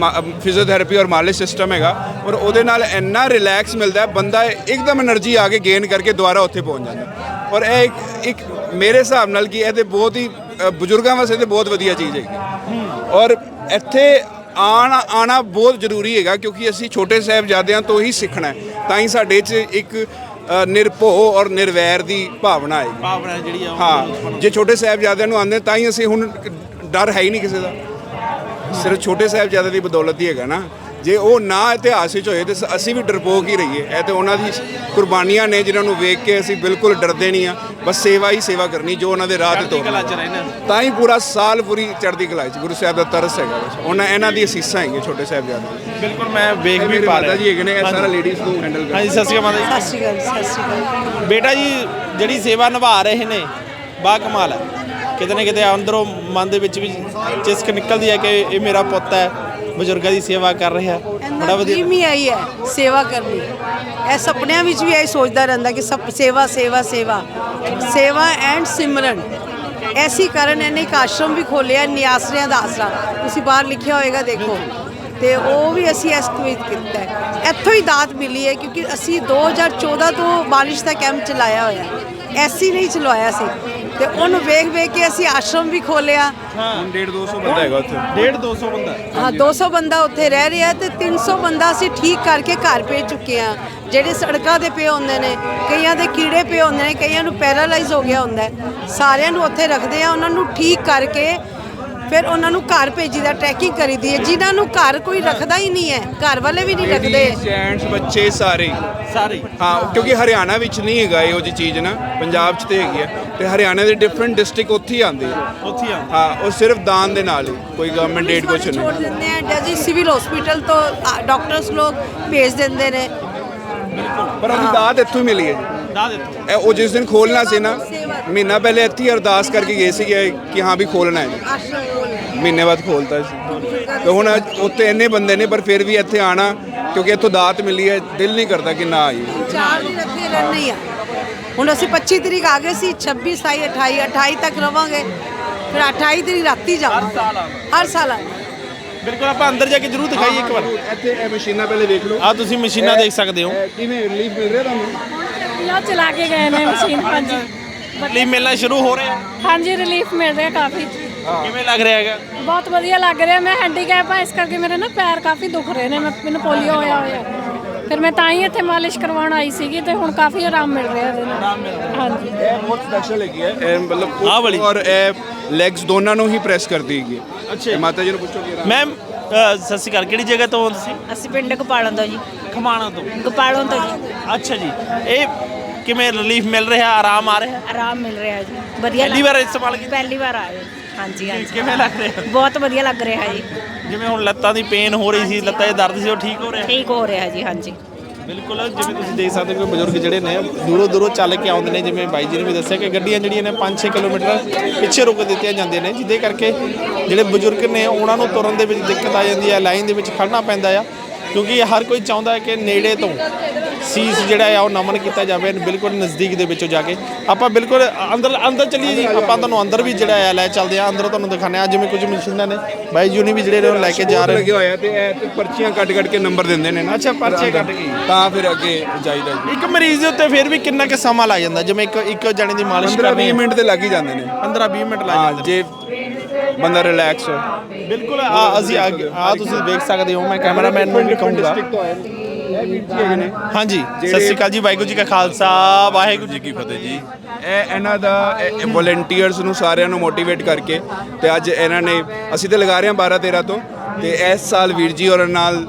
ਫਿਜ਼ੀਓਥੈਰੇਪੀ ਔਰ ਮਾਲਿਸ਼ ਸਿਸਟਮ ਹੈਗਾ। ਔਰ ਉਹਦੇ ਨਾਲ ਇੰਨਾ ਰਿਲੈਕਸ ਮਿਲਦਾ ਬੰਦਾ ਇੱਕਦਮ એનર્ਜੀ ਆ ਕੇ ਗੇਨ ਕਰਕੇ ਦੁਬਾਰਾ ਉੱਥੇ ਪਹੁੰਚ ਜਾਂਦਾ ਔਰ ਇਹ ਇੱਕ ਮੇਰੇ ਹਿਸਾਬ ਨਾਲ ਕਿ ਇਹਦੇ ਬਹੁਤ ਹੀ ਬਜ਼ੁਰਗਾਂ ਵਾਸਤੇ ਤੇ ਬਹੁਤ ਵਧੀਆ ਚੀਜ਼ ਹੈਗੀ। ਔਰ ਇੱਥੇ ਆਣਾ ਆਣਾ ਬਹੁਤ ਜ਼ਰੂਰੀ ਹੈਗਾ ਕਿਉਂਕਿ ਅਸੀਂ ਛੋਟੇ ਸਾਹਿਬਜ਼ਾਦਿਆਂ ਤੋਂ ਹੀ ਸਿੱਖਣਾ ਹੈ। ਤਾਂ ਹੀ ਸਾਡੇ 'ਚ ਇੱਕ ਨਿਰਭਉ ਔਰ ਨਿਰਵੈਰ ਦੀ ਭਾਵਨਾ ਆਏਗੀ ਭਾਵਨਾ ਜਿਹੜੀ ਆ ਹਾਂ ਜੇ ਛੋਟੇ ਸਾਹਿਬਜ਼ਾਦਿਆਂ ਨੂੰ ਆਉਂਦੇ ਤਾਂ ਹੀ ਅਸੀਂ ਹੁਣ ਡਰ ਹੈ ਹੀ ਨਹੀਂ ਕਿਸੇ ਦਾ। ਸਿਰਫ ਛੋਟੇ ਸਾਹਿਬਜ਼ਾਦੇ ਦੀ ਬਦੌਲਤ ਹੀ ਹੈਗਾ ਨਾ। ਜੇ ਉਹ ਨਾ ਇਤਿਹਾਸ ਵਿੱਚ ਹੋਏ ਤੇ ਅਸੀਂ ਵੀ ਡਰਪੋਕ ਹੀ ਰਹੀਏ। ਇਹ ਤੇ ਉਹਨਾਂ ਦੀ ਕੁਰਬਾਨੀਆਂ ਨੇ ਜਿਨ੍ਹਾਂ ਨੂੰ ਵੇਖ ਕੇ ਅਸੀਂ ਬਿਲਕੁਲ ਡਰਦੇ ਨਹੀਂ ਆ। ਬਸ ਸੇਵਾ ਹੀ ਸੇਵਾ ਕਰਨੀ ਜੋ ਉਹਨਾਂ ਦੇ ਰਾਹ ਤੇ ਤੋਰਨਾ। ਤਾਂ ਹੀ ਪੂਰਾ ਸਾਲ ਪੂਰੀ ਚੜ੍ਹਦੀ ਕਲਾ ਚ ਗੁਰੂ ਸਾਹਿਬ ਦਾ ਤਰਸ ਹੈਗਾ ਬਸ। ਉਹਨਾਂ ਇਹਨਾਂ ਦੀ ਅਸੀਸਾਂ ਹੈਗੀਆਂ ਛੋਟੇ ਸਾਹਿਬਜ਼ਾਦੇ ਦੀ ਬਿਲਕੁਲ ਮੈਂ ਵੇਖ ਵੀ ਪਾ ਰਿਹਾ ਜੀ ਹੈਗੇ ਨੇ ਇਹ ਸਾਰਾ ਲੇਡੀਜ਼ ਨੂੰ ਹੈਂਡਲ ਹਾਂਜੀ ਸਤਿ ਸ਼੍ਰੀ ਅਕਾਲ ਮਾਤਾ ਜੀ। ਸਤਿ ਸ਼੍ਰੀ ਅਕਾਲ ਸਤਿ ਸ਼੍ਰੀ ਅਕਾਲ। ਬੇਟਾ ਜੀ ਜਿਹੜੀ ਸੇਵਾ ਨਿਭਾ ਰਹੇ ਨੇ ਬਾ ਕਮਾਲ ਹੈ। ਕਿਤੇ ਨਾ ਕਿਤੇ ਅੰਦਰੋਂ ਮਨ ਦੇ ਵਿੱਚ ਵੀ ਚਿਸਕ ਨਿਕਲਦੀ ਹੈ ਕਿ ਇਹ ਮੇਰਾ ਪੁੱਤ ਹੈ। ਬਜ਼ੁਰਗਾਂ ਦੀ ਸੇਵਾ ਕਰ ਰਿਹਾ ਬੜਾ ਵਧੀਆ। ਡ੍ਰੀਮ ਹੀ ਆਈ ਹੈ ਸੇਵਾ ਕਰਨੀ। ਇਹ ਸੁਪਨਿਆਂ ਵਿੱਚ ਵੀ ਇਹ ਸੋਚਦਾ ਰਹਿੰਦਾ ਕਿ ਸਭ ਸੇਵਾ ਸੇਵਾ ਸੇਵਾ। ਸੇਵਾ ਐਂਡ ਸਿਮਰਨ। ਐਸੀ ਕਾਰਨ ਇਹਨੇ ਇੱਕ ਆਸ਼ਰਮ ਵੀ ਖੋਲਿਆ ਨਿਆਸਰਿਆਂ ਦਾ ਆਸਰਾ। ਤੁਸੀਂ ਬਾਹਰ ਲਿਖਿਆ ਹੋਏਗਾ ਦੇਖੋ। ਤੇ ਉਹ ਵੀ ਅਸੀਂ ਇਸ ਵਿੱਚ ਕੀਤਾ ਹੈ। ਇੱਥੋਂ ਹੀ ਦਾਤ ਮਿਲੀ ਹੈ ਕਿਉਂਕਿ ਅਸੀਂ 2014 ਤੋਂ ਬਾਰਿਸ਼ ਦਾ ਕੈਂਪ ਚਲਾਇਆ ਹੋਇਆ। ਐਸੀ ਨਹੀਂ ਚਲਵਾਇਆ ਸੀ। ਤੇ ਉਹਨੂੰ ਵੇਖ ਵੇਖ ਕੇ ਅਸੀਂ ਆਸ਼ਰਮ ਵੀ ਖੋਲਿਆ ਹੁਣ 1.5 200 ਬੰਦਾ ਹੈਗਾ ਉੱਥੇ 1.5 200 ਬੰਦਾ ਹੈ। ਹਾਂ 200 ਬੰਦਾ ਉੱਥੇ ਰਹਿ ਰਿਹਾ ਤੇ 300 ਬੰਦਾ ਅਸੀਂ ਠੀਕ ਕਰਕੇ ਘਰ ਭੇਜ ਚੁੱਕੇ ਆ ਜਿਹੜੇ ਸੜਕਾਂ ਤੇ ਪਏ ਹੁੰਦੇ ਨੇ ਕਈਆਂ ਦੇ ਕੀੜੇ ਪਏ ਹੁੰਦੇ ਨੇ ਕਈਆਂ ਨੂੰ ਪੈਰਾਲਾਈਜ਼ ਹੋ ਗਿਆ ਹੁੰਦਾ ਹੈ। ਸਾਰਿਆਂ ਨੂੰ ਉੱਥੇ ਰੱਖਦੇ ਆ ਉਹਨਾਂ ਨੂੰ ਠੀਕ ਕਰਕੇ ਫਿਰ ਉਹਨਾਂ ਨੂੰ ਘਰ ਭੇਜੀਦਾ ਟਰੈਕਿੰਗ ਕਰੀਦੀ ਹੈ। ਜਿਨ੍ਹਾਂ ਨੂੰ ਘਰ ਕੋਈ ਰੱਖਦਾ ਹੀ ਨਹੀਂ ਹੈ। ਘਰ ਵਾਲੇ ਵੀ ਨਹੀਂ ਰੱਖਦੇ। ਜੈਂਟਸ ਬੱਚੇ ਸਾਰੇ। ਸਾਰੇ। ਹਾਂ ਕਿਉਂਕਿ ਹਰਿਆਣਾ ਵਿੱਚ ਨਹੀਂ ਹੈਗਾ ਇਹੋ ਜੀ ਚੀਜ਼ ਨਾ। ਪੰਜਾਬ 'ਚ ਤੇ ਹੈਗੀ ਹੈ ਤੇ ਹਰਿਆਣਾ ਦੇ ਡਿਫਰੈਂਟ ਡਿਸਟ੍ਰਿਕਟ ਉੱਥੇ ਹੀ ਆਉਂਦੇ ਆ। ਉੱਥੇ ਆ। ਹਾਂ ਉਹ ਸਿਰਫ ਦਾਨ ਦੇ ਨਾਲ ਹੀ ਕੋਈ ਗਵਰਨਮੈਂਟ ਏਡ ਕੁਛ ਛੋੜ ਨਹੀਂ। ਦਿੰਦੇ ਆ। ਡੈਜੀ ਸਿਵਲ ਹਸਪੀਟਲ ਤੋਂ ਡਾਕਟਰਸ ਲੋਕ ਭੇਜ ਦਿੰਦੇ ਨੇ। ਪਰ ਉਹਦੀ ਦਾਤ ਇੱਥੋਂ ਹੀ ਮਿਲੀ ਹੈ ਦਿੱਤਾ ਇਹ ਉਹ ਜਿਸ ਦਿਨ ਖੋਲਣਾ ਸੀ ਨਾ ਮਹੀਨਾ ਪਹਿਲੇ ਇੱਥੇ ਅਰਦਾਸ ਕਰਕੇ ਗਏ ਸੀਗੇ ਕਿ ਹਾਂ ਵੀ ਖੋਲਣਾ ਹੈ ਮਹੀਨੇ ਬਾਅਦ ਖੋਲਤਾ ਸੀ। ਤੇ ਹੁਣ ਅੱਜ ਉੱਥੇ ਇੰਨੇ ਬੰਦੇ ਨੇ ਪਰ ਫਿਰ ਵੀ ਇੱਥੇ ਆਣਾ ਕਿਉਂਕਿ ਇੱਥੋਂ ਦਾਤ ਮਿਲੀ ਹੈ ਦਿਲ ਨਹੀਂ ਕਰਦਾ ਕਿ ਨਾ ਆਈਏ। ਚਾਰ ਦਿਨ ਇੱਥੇ ਰਹਿਣੇ ਆ। ਹੁਣ ਅਸੀਂ 25 ਤਰੀਕ ਆ ਗਏ ਸੀ 26 27 28 28 ਤੱਕ ਰਵਾਂਗੇ। ਫਿਰ 28 ਤਰੀਕ ਰਾਤੀ ਜਾਵਾਂਗੇ। ਹਰ ਸਾਲ ਆਉਂਦੇ ਬਿਲਕੁਲ ਆਪਾਂ ਅੰਦਰ ਜਾ ਕੇ ਜਰੂਰ ਦਿਖਾਈਏ ਇੱਕ ਵਾਰ। ਇੱਥੇ ਇਹ ਮਸ਼ੀਨਾਂ ਪਹਿਲੇ ਦੇਖ ਲਓ। ਆ ਤੁਸੀਂ ਮਸ਼ੀਨਾਂ ਦੇਖ ਸਕਦੇ ਹੋ। ਕਿਵੇਂ ਰਿਲੀਫ ਮਿਲ ਰਿਹਾ ਤੁਹਾਨੂੰ? ਲੋ ਚਲਾ ਕੇ ਗਏ ਨੇ ਮਸ਼ੀਨ ਹਾਂਜੀ। ਲਈ ਮਿਲਣਾ ਸ਼ੁਰੂ ਹੋ ਰਿਹਾ। ਹਾਂਜੀ ਰਿਲੀਫ ਮਿਲ ਰਿਹਾ ਕਾਫੀ। ਕਿਵੇਂ ਲੱਗ ਰਿਹਾ ਹੈਗਾ? ਬਹੁਤ ਵਧੀਆ ਲੱਗ ਰਿਹਾ। ਮੈਂ ਹੈਂਡੀਕੈਪ ਆ ਇਸ ਕਰਕੇ ਮੇਰੇ ਨਾ ਪੈਰ ਕਾਫੀ ਦੁਖ ਰਹੇ ਨੇ। ਮੈਂ ਮੈਨੂੰ ਪੋਲੀਓ ਹੋਇਆ ਹੋਇਆ। ਫਿਰ ਮੈਂ ਤਾਂ ਹੀ ਇੱਥੇ ਮਾਲਿਸ਼ ਕਰਵਾਉਣ ਆਈ ਸੀਗੀ ਤੇ ਹੁਣ ਕਾਫੀ ਆਰਾਮ ਮਿਲ ਰਿਹਾ ਇਹਦੇ ਨਾਲ। ਹਾਂਜੀ। ਇਹ ਬਹੁਤ ਸਪੈਸ਼ਲ ਹੈਗੀ ਹੈ। ਇਹ ਮਤਲਬ ਆਹ ਵਾਲੀ? ਔਰ ਇਹ ਲੈਗਸ ਦੋਨਾਂ ਨੂੰ ਹੀ ਪ੍ਰੈਸ ਕਰਦੀ ਹੈਗੀ ਅੱਛਾ। ਮਾਤਾ ਜੀ ਨੂੰ ਪੁੱਛੋ ਕਿ ਮੈਮ ਸਤਿ ਸ਼੍ਰੀ ਅਕਾਲ। ਕਿਹੜੀ ਜਗ੍ਹਾ ਤੋਂ ਹੋ ਤੁਸੀਂ? ਅਸੀਂ ਪਿੰਡ ਗੋਪਾਲੋਂ ਤੋਂ ਜੀ। ਖਮਾਣਾ ਤੋਂ। ਗੋਪਾਲੋਂ ਤੋਂ ਜੀ। ਅੱਛਾ ਜੀ। ਇਹ ਕਿਵੇਂ ਰਿਲੀਫ ਮਿਲ ਰਿਹਾ ਆਰਾਮ ਆ ਰਿਹਾ? ਆਰਾਮ ਮਿਲ ਰਿਹਾ ਜੀ। ਵਧੀਆ ਪਹਿਲੀ ਵਾਰ ਇਸਤੇਮਾਲ ਕੀਤਾ? ਪਹਿਲੀ ਵਾਰ ਆਏ ਹਾਂਜੀ ਹਾਂਜੀ। ਕਿਵੇਂ ਲੱਗ ਰਿਹਾ? ਬਹੁਤ ਵਧੀਆ ਲੱਗ ਰਿਹਾ ਜੀ। ਜਿਵੇਂ ਹੁਣ ਲੱਤਾਂ ਦੀ ਪੇਨ ਹੋ ਰਹੀ ਸੀ ਲੱਤਾਂ 'ਚ ਦਰਦ ਸੀ ਉਹ ਠੀਕ ਹੋ ਰਿਹਾ? ਠੀਕ ਹੋ ਰਿਹਾ ਜੀ ਹਾਂਜੀ। ਬਿਲਕੁਲ ਜਿਵੇਂ ਤੁਸੀਂ ਦੇਖ ਸਕਦੇ ਹੋ ਕਿ ਬਜ਼ੁਰਗ ਜਿਹੜੇ ਨੇ ਦੂਰੋਂ ਦੂਰੋਂ ਚੱਲ ਕੇ ਆਉਂਦੇ ਨੇ ਜਿਵੇਂ ਬਾਈ ਜੀ ਨੇ ਵੀ ਦੱਸਿਆ ਕਿ ਗੱਡੀਆਂ ਜਿਹੜੀਆਂ ਨੇ 5-6 ਕਿਲੋਮੀਟਰ ਪਿੱਛੇ ਰੁਕ ਦਿੱਤੀਆਂ ਜਾਂਦੀਆਂ ਨੇ ਜਿਹਦੇ ਕਰਕੇ ਜਿਹੜੇ ਬਜ਼ੁਰਗ ਨੇ ਉਹਨਾਂ ਨੂੰ ਤੁਰਨ ਦੇ ਵਿੱਚ ਦਿੱਕਤ ਆ ਜਾਂਦੀ ਹੈ ਲਾਈਨ ਦੇ ਵਿੱਚ ਖੜਨਾ ਪੈਂਦਾ ਆ ਕਿਉਂਕਿ ਹਰ ਕੋਈ ਚਾਹੁੰਦਾ ਹੈ ਕਿ ਨੇੜੇ ਤੋਂ ਸੀਸ ਜਿਹੜਾ ਆ ਉਹ ਨਮਨ ਕੀਤਾ ਜਾਵੇ ਬਿਲਕੁਲ ਨਜ਼ਦੀਕ ਦੇ ਵਿੱਚੋਂ ਜਾ ਕੇ। ਆਪਾਂ ਬਿਲਕੁਲ ਅੰਦਰ ਅੰਦਰ ਚੱਲੀਏ ਜੀ ਆਪਾਂ ਤੁਹਾਨੂੰ ਅੰਦਰ ਵੀ ਜਿਹੜਾ ਆ ਲੈ ਚੱਲਦੇ ਆ ਅੰਦਰ ਤੁਹਾਨੂੰ ਦਿਖਾਣੇ ਆ। ਜਿਵੇਂ ਕੁਝ ਮਸ਼ੀਨਾਂ ਨੇ ਬਾਈ ਜੀ ਨੇ ਵੀ ਜਿਹੜੇ ਨੇ ਲੈ ਕੇ ਜਾ ਰਹੇ। ਨੇ ਲੱਗਿਆ ਹੋਇਆ ਤੇ ਇਹ ਤੇ ਪਰਚੀਆਂ ਕੱਟ ਕੱਟ ਕੇ ਨੰਬਰ ਦਿੰਦੇ ਨੇ ਨਾ। ਅੱਛਾ, ਪਰਚੇ ਕੱਟ ਕੇ। ਤਾਂ ਫਿਰ ਅੱਗੇ ਜਾਈਦਾ ਜੀ। ਇੱਕ ਮਰੀਜ਼ ਦੇ ਉੱਤੇ ਫਿਰ ਵੀ ਕਿੰਨਾ ਕੁ ਸਮਾਂ ਲੱਗ ਜਾਂਦਾ? ਜਿਵੇਂ ਇੱਕ ਇੱਕ ਜਣੇ ਦੀ ਮਾਲਿਸ਼ 15 ਕਰਨੀ 20 ਹੈ। ਮਿੰਟ ਤੇ ਲੱਗ ਹੀ ਜਾਂਦੇ ਨੇ। 15 20 ਮਿੰਟ ਲੱਗ ਹਾਂ ਜਾਂਦੇ ਜੇ ਬੰਦਾ ਰਿਲੈਕਸ ਹੋ। ਬਿਲਕੁਲ ਆ ਅਸੀਂ ਆ ਤੁਸੀਂ ਦੇਖ ਸਕਦੇ ਹੋ ਮੈਂ ਕੈਮਰਾਮੈਨ ਨੂੰ ਵੀ ਕਹੂੰਗਾ। ਹਾਂਜੀ, ਸਤਿ ਸ਼੍ਰੀ ਅਕਾਲ ਜੀ, ਵਾਹਿਗੁਰੂ ਜੀ ਕਾ ਖਾਲਸਾ, ਵਾਹਿਗੁਰੂ ਜੀ ਕੀ ਫਤਿਹ ਜੀ। ਇਹ ਇਹਨਾਂ ਦਾ ਵੋਲੰਟੀਅਰਸ ਨੂੰ ਸਾਰਿਆਂ ਨੂੰ ਮੋਟੀਵੇਟ ਕਰਕੇ ਤੇ ਅੱਜ ਇਹਨਾਂ ਨੇ, ਅਸੀਂ ਤੇ ਲਗਾ ਰਹੇ ਹਾਂ 12 13 ਤੋਂ ਤੇ ਇਸ ਸਾਲ ਵੀਰ ਜੀ ਹੋਰਾਂ ਨਾਲ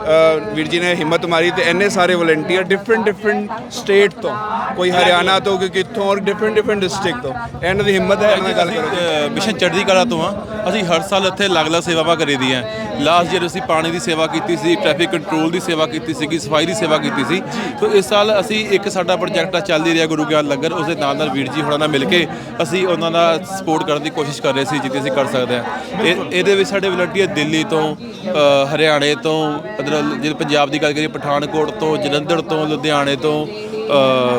ਵੀਰ ਜੀ ਨੇ ਹਿੰਮਤ ਮਾਰੀ ਤੇ ਇੰਨੇ ਸਾਰੇ ਵਲੰਟੀਅਰ ਡਿਫਰੈਂਟ ਡਿਫਰੈਂਟ ਸਟੇਟ ਤੋਂ, ਕੋਈ ਹਰਿਆਣਾ ਤੋਂ, ਕੋਈ ਕਿੱਥੋਂ, ਔਰ ਡਿਫਰੈਂਟ ਡਿਫਰੈਂਟ ਡਿਸਟ੍ਰਿਕਟ ਤੋਂ। ਇਹਨਾਂ ਦੀ ਹਿੰਮਤ ਹੈ, ਇਹਨਾਂ ਗੱਲ ਕਰੋ। ਮਿਸ਼ਨ ਚੜ੍ਹਦੀ ਕਲਾ ਤੋਂ ਆ ਅਸੀਂ ਹਰ ਸਾਲ ਇੱਥੇ ਅਲੱਗ-ਅਲੱਗ ਸੇਵਾਵਾਂ ਕਰੀ ਦੀਆਂ ਲਾਸਟ ਈਅਰ ਅਸੀਂ ਪਾਣੀ ਦੀ ਸੇਵਾ ਕੀਤੀ ਸੀ ਟ੍ਰੈਫਿਕ ਕੰਟਰੋਲ ਦੀ ਸੇਵਾ ਕੀਤੀ ਸੀਗੀ, ਸਫ਼ਾਈ ਦੀ ਸੇਵਾ ਕੀਤੀ ਸੀ। ਸੋ ਇਸ ਸਾਲ ਅਸੀਂ ਇੱਕ ਸਾਡਾ ਪ੍ਰੋਜੈਕਟ ਆ, ਚੱਲ ਰਿਹਾ ਗੁਰੂ ਗਿਆਨ ਲੰਗਰ ਉਸ ਦੇ ਨਾਲ ਨਾਲ ਵੀਰ ਜੀ ਹੋਣਾ ਨਾਲ ਮਿਲ ਕੇ ਅਸੀਂ ਉਹਨਾਂ ਦਾ ਸਪੋਰਟ ਕਰਨ ਦੀ ਕੋਸ਼ਿਸ਼ ਕਰ ਰਹੇ ਸੀ, ਜਿੱਥੇ ਅਸੀਂ ਕਰ ਸਕਦੇ ਹਾਂ। ਇਹ, ਇਹਦੇ ਵਿੱਚ ਸਾਡੇ ਵਲੰਟੀਅਰ ਦਿੱਲੀ ਤੋਂ ਹਰਿਆਣੇ ਤੋਂ, ਮਤਲਬ ਜੇ ਪੰਜਾਬ ਦੀ ਗੱਲ ਕਰੀਏ, ਪਠਾਨਕੋਟ ਤੋਂ, ਜਲੰਧਰ ਤੋਂ, ਲੁਧਿਆਣੇ ਤੋਂ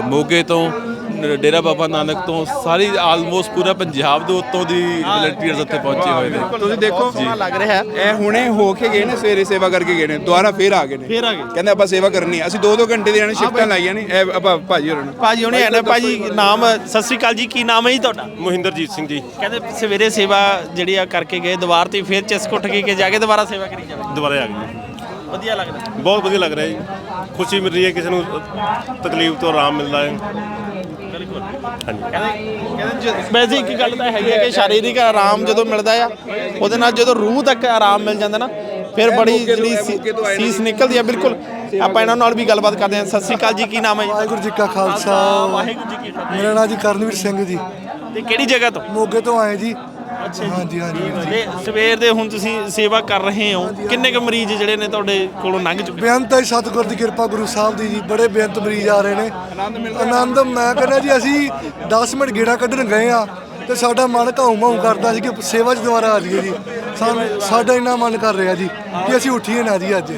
ਮੋਗੇ ਤੋਂ ਡੇਰਾ ਬਾਬਾ ਨਾਨਕ ਤੋਂ ਸਾਰੀ ਆਲਮੋਸਟ ਪੂਰਾ ਪੰਜਾਬ ਦੇ ਉੱਤੋਂ ਦੀ ਵਲੰਟੀਅਰਸ ਉੱਥੇ ਪਹੁੰਚੇ ਹੋਏ ਨੇ। ਤੁਸੀਂ ਦੇਖੋ ਸੋਹਣਾ ਲੱਗ ਰਿਹਾ। ਹੈ ਇਹ ਹੁਣੇ ਹੋ ਕੇ ਗਏ ਨੇ ਸਵੇਰੇ ਸੇਵਾ ਕਰਕੇ ਗਏ ਨੇ ਦੁਬਾਰਾ ਫੇਰ ਆ ਗਏ ਨੇ। ਫੇਰ ਆ ਗਏ। ਕਹਿੰਦੇ ਆਪਾਂ ਸੇਵਾ ਕਰਨੀ ਹੈ। ਅਸੀਂ 2-2 ਘੰਟੇ ਦੀਆਂ ਸ਼ਿਫਟਾਂ ਲਾਈਆਂ ਨੇ। ਇਹ ਆਪਾਂ ਭਾਜੀ ਹੋਰਾਂ ਨੂੰ। ਭਾਜੀ ਉਹਨੇ ਐਨਾ ਭਾਜੀ ਨਾਮ ਸਤਿ ਸ਼੍ਰੀ ਅਕਾਲ ਜੀ। ਕੀ ਨਾਮ ਹੈ ਜੀ ਤੁਹਾਡਾ? ਮੋਹਿੰਦਰਜੀਤ ਸਿੰਘ ਜੀ। ਕਹਿੰਦੇ ਸਵੇਰੇ ਸੇਵਾ ਜਿਹੜੀ ਆ ਕਰਕੇ ਗਏ ਦੁਬਾਰ ਤੇ ਫਿਰ ਚਿਸਕ ਉੱਠ ਕਿ ਜਾ ਕੇ ਦੁਬਾਰਾ ਸੇਵਾ ਕਰੀ ਜਾਵੇ? ਦੁਬਾਰਾ ਆ ਗਏ। ਵਧੀਆ ਲੱਗਦਾ। ਬਹੁਤ ਵਧੀਆ ਲੱਗ ਰਿਹਾ ਜੀ। ਖੁਸ਼ੀ ਮਿਲ ਰਹੀ ਹੈ ਕਿਸੇ ਨੂੰ ਤਕਲੀਫ ਤੋਂ ਆਰਾਮ ਮਿਲਦਾ ਹੈ ਬਿਲਕੁਲ ਹਾਂਜੀ ਕਹਿੰਦੇ ਕਹਿੰਦੇ ਜ- ਵੈਸੇ ਇੱਕ ਗੱਲ ਤਾਂ ਹੈਗੀ ਹੈ ਕਿ ਸਰੀਰਕ ਆਰਾਮ ਜਦੋਂ ਮਿਲਦਾ ਆ ਉਹਦੇ ਨਾਲ ਜਦੋਂ ਰੂਹ ਤੱਕ ਆਰਾਮ ਮਿਲ ਜਾਂਦਾ ਨਾ ਫਿਰ ਬੜੀ ਜਿਹੜੀ। ਸੀਸ ਨਿਕਲਦੀ ਆ ਬਿਲਕੁਲ। ਆਪਾਂ ਇਹਨਾਂ ਨਾਲ ਵੀ ਗੱਲਬਾਤ ਕਰਦੇ ਹਾਂ। ਸਤਿ ਸ਼੍ਰੀ ਅਕਾਲ ਜੀ ਕੀ ਨਾਮ ਹੈ ਜੀ? ਵਾਹਿਗੁਰੂ ਜੀ ਕਾ ਖਾਲਸਾ। ਵਾਹਿਗੁਰੂ ਜੀ ਕੀ ਫਤਿਹ। ਮੇਰਾ ਨਾਮ ਜੀ ਕਰਨਵੀਰ ਸਿੰਘ ਜੀ। ਤੇ ਕਿਹੜੀ ਜਗ੍ਹਾ ਤੋਂ? ਮੋਗੇ ਤੋਂ ਆਏ ਜੀ। ਹਾਂਜੀ ਹਾਂਜੀ ਤੇ ਸਵੇਰ ਦੇ ਹੁਣ ਤੁਸੀਂ ਸੇਵਾ ਕਰ ਰਹੇ ਹੋ। ਕਿੰਨੇ ਕੁ ਮਰੀਜ਼ ਜਿਹੜੇ ਨੇ ਤੁਹਾਡੇ ਕੋਲੋਂ ਲੰਘ ਚੁੱਕੇ? ਬੇਅੰਤ ਹੈ ਸਤਿਗੁਰ ਦੀ ਕਿਰਪਾ ਗੁਰੂ ਸਾਹਿਬ ਦੀ ਜੀ ਬੜੇ ਬੇਅੰਤ ਮਰੀਜ਼ ਆ ਰਹੇ ਨੇ। ਆਨੰਦ ਮੈਂ ਕਹਿੰਦਾ ਜੀ ਅਸੀਂ 10 ਮਿੰਟ ਗੇੜਾ ਕੱਢਣ ਗਏ ਆ ਤੇ ਸਾਡਾ ਮਨ ਘਾਉ ਮਾਉ ਕਰਦਾ ਸੀ ਕਿ ਸੇਵਾ 'ਚ ਦੁਬਾਰਾ ਆ ਜਾਈਏ ਜੀ। ਸਾਨੂੰ ਸਾਡਾ ਇੰਨਾ ਮਨ ਕਰ ਰਿਹਾ ਜੀ ਕਿ ਅਸੀਂ ਉੱਠੀਏ ਨਾ ਜੀ ਅੱਜ।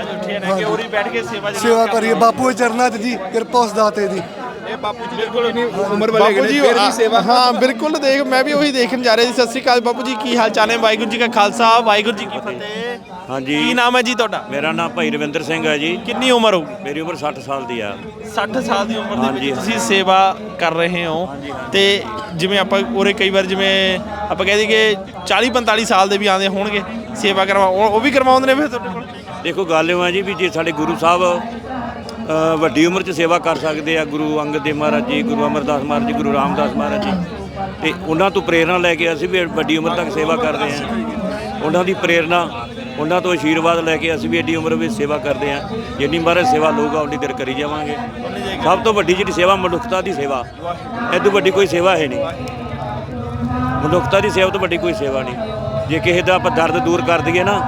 ਅੱਜ ਉੱਠੇ ਨੇ ਕਿ ਉਰੀ ਬੈਠ ਕੇ ਸੇਵਾ ਸੇਵਾ ਕਰੀਏ। ਬਾਪੂ ਦੇ ਚਰਨਾਂ 'ਚ ਜੀ ਕਿਰਪਾ ਉਸ ਦਾਤੇ ਦੀ। ਬਾਪੂ ਜੀ ਬਿਲਕੁਲ। ਨਹੀਂ ਉਮਰ ਵਾਲੇ ਬਾਪੂ ਹੈਗੇ ਜੀ ਨੇ ਫਿਰ ਵੀ ਸੇਵਾ ਹਾਂ ਬਿਲਕੁਲ ਦੇਖ ਮੈਂ ਵੀ ਉਹੀ ਦੇਖਣ ਜਾ ਰਿਹਾ ਸੀ। ਸਤਿ ਸ਼੍ਰੀ ਅਕਾਲ ਬਾਪੂ ਜੀ ਕੀ ਹਾਲ ਚਾਲ ਹੈ ਵਾਹਿਗੁਰੂ ਜੀ ਕਾ ਖਾਲਸਾ ਵਾਹਿਗੁਰੂ ਜੀ ਕੀ ਫਤਿਹ। ਹਾਂਜੀ। ਕੀ ਨਾਮ ਹੈ ਜੀ ਤੁਹਾਡਾ? ਮੇਰਾ ਨਾਮ ਭਾਈ ਰਵਿੰਦਰ ਸਿੰਘ ਹੈ ਜੀ। ਕਿੰਨੀ ਉਮਰ ਹੋਊਗੀ? ਮੇਰੀ ਉਮਰ 60 ਸਾਲ ਦੀ ਆ। 60 ਸਾਲ ਦੀ ਉਮਰ ਦੇ ਹਾਂਜੀ। ਵਿੱਚ ਤੁਸੀਂ ਸੇਵਾ ਕਰ ਰਹੇ ਹੋ। ਤੇ ਜਿਵੇਂ ਆਪਾਂ ਉਰੇ ਕਈ ਵਾਰ ਜਿਵੇਂ ਆਪਾਂ ਕਹਿ ਦਈਏ ਕਿ 40 45 ਸਾਲ ਦੇ ਵੀ ਆਉਂਦੇ ਹੋਣਗੇ ਸੇਵਾ ਕਰਵਾ ਉਹ ਉਹ ਵੀ ਕਰਵਾਉਂਦੇ ਨੇ ਫਿਰ ਤੁਹਾਡੇ ਕੋਲ? ਦੇਖੋ ਗੱਲ ਇਹ ਆ ਜੀ ਵੀ ਜੇ ਸਾਡੇ ਗੁਰੂ ਸਾਹਿਬ ਵੱਡੀ ਉਮਰ 'ਚ ਸੇਵਾ ਕਰ ਸਕਦੇ ਆ ਗੁਰੂ ਅੰਗਦ ਦੇਵ ਮਹਾਰਾਜ ਜੀ, ਗੁਰੂ ਅਮਰਦਾਸ ਮਹਾਰਾਜ ਜੀ, ਗੁਰੂ ਰਾਮਦਾਸ ਮਹਾਰਾਜ ਜੀ। ਤੇ ਉਹਨਾਂ ਤੋਂ ਪ੍ਰੇਰਣਾ ਲੈ ਕੇ ਅਸੀਂ ਵੀ ਵੱਡੀ ਉਮਰ ਤੱਕ ਸੇਵਾ ਕਰਦੇ ਆ। ਉਹਨਾਂ ਦੀ ਪ੍ਰੇਰਣਾ, ਉਹਨਾਂ ਤੋਂ ਆਸ਼ੀਰਵਾਦ ਲੈ ਕੇ ਅਸੀਂ ਵੀ ਐਡੀ ਉਮਰ ਵਿੱਚ ਸੇਵਾ ਕਰਦੇ ਆ। ਜਿੰਨੀ ਮਹਾਰਾਜ ਸੇਵਾ ਲੋਗਾ ਉਨੀ ਦੇਰ ਕਰੀ ਜਾਵਾਂਗੇ। ਸਭ ਤੋਂ ਵੱਡੀ ਜਿਹੜੀ ਸੇਵਾ ਮਨੁੱਖਤਾ ਦੀ ਸੇਵਾ। ਇਹ ਤੋਂ ਵੱਡੀ ਕੋਈ ਸੇਵਾ ਹੈ ਨਹੀਂ। ਮਨੁੱਖਤਾ ਦੀ ਸੇਵਾ ਤੋਂ ਵੱਡੀ ਕੋਈ ਸੇਵਾ ਨਹੀਂ। ਜੇ ਕਿਸੇ ਦਾ ਆਪਾਂ ਦਰਦ ਦੂਰ ਕਰ ਦਈਏ ਨਾ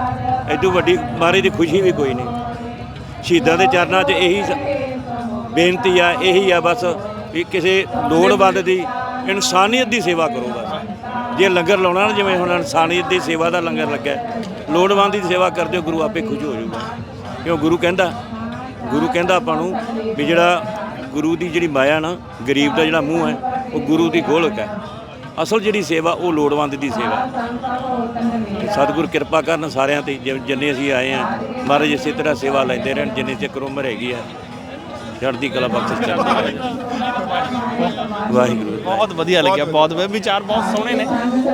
ਐਡੂ ਵੱਡੀ ਮਹਾਰਾਜ ਦੀ ਖੁਸ਼ੀ ਵੀ ਕੋਈ ਨਹੀਂ। ਸ਼ਹੀਦਾਂ ਦੇ ਚਰਨਾਂ 'ਚ ਇਹੀ ਬੇਨਤੀ ਆ, ਇਹੀ ਆ ਬਸ ਵੀ ਕਿਸੇ ਲੋੜਵੰਦ ਦੀ ਇਨਸਾਨੀਅਤ ਦੀ ਸੇਵਾ ਕਰੋ ਬਸ। ਜੇ ਲੰਗਰ ਲਾਉਣਾ ਨਾ, ਜਿਵੇਂ ਹੁਣ ਇਨਸਾਨੀਅਤ ਦੀ ਸੇਵਾ ਦਾ ਲੰਗਰ ਲੱਗਾ, ਲੋੜਵੰਦ ਦੀ ਸੇਵਾ ਕਰਦੇ ਹੋ, ਗੁਰੂ ਆਪੇ ਖੁਸ਼ ਹੋ ਜਾਊਗਾ। ਕਿਉਂ ਗੁਰੂ ਕਹਿੰਦਾ? ਗੁਰੂ ਕਹਿੰਦਾ ਆਪਾਂ ਨੂੰ ਵੀ ਜਿਹੜਾ ਗੁਰੂ ਦੀ ਜਿਹੜੀ ਮਾਇਆ ਨਾ, ਗਰੀਬ ਦਾ ਜਿਹੜਾ ਮੂੰਹ ਹੈ, ਉਹ ਗੁਰੂ ਦੀ ਗੋਲਕ ਹੈ। ਅਸਲ ਜਿਹੜੀ ਸੇਵਾ ਉਹ ਲੋੜਵੰਦ ਦੀ ਸੇਵਾ ਸਤਿਗੁਰ ਕਿਰਪਾ ਕਰਨ ਸਾਰਿਆਂ ਤੇ ਜਿ- ਜਿੰਨੇ ਅਸੀਂ ਆਏ ਆ ਮਹਾਰਾਜ ਇਸੇ ਤਰ੍ਹਾਂ ਸੇਵਾ ਲੈਂਦੇ ਰਹਿਣ ਜਿੰਨੇ ਚਿਰ ਉਮਰ ਹੈਗੀ ਆ ਚੜ੍ਹਦੀ ਕਲਾ ਬਖਸ਼ਿਸ਼ ਚੜ੍ਹਦੀ ਵਾਹਿਗੁਰੂ ਬਹੁਤ ਵਧੀਆ ਲੱਗਿਆ ਬਹੁਤ ਵਧੀਆ। ਵਿਚਾਰ ਬਹੁਤ ਸੋਹਣੇ ਨੇ।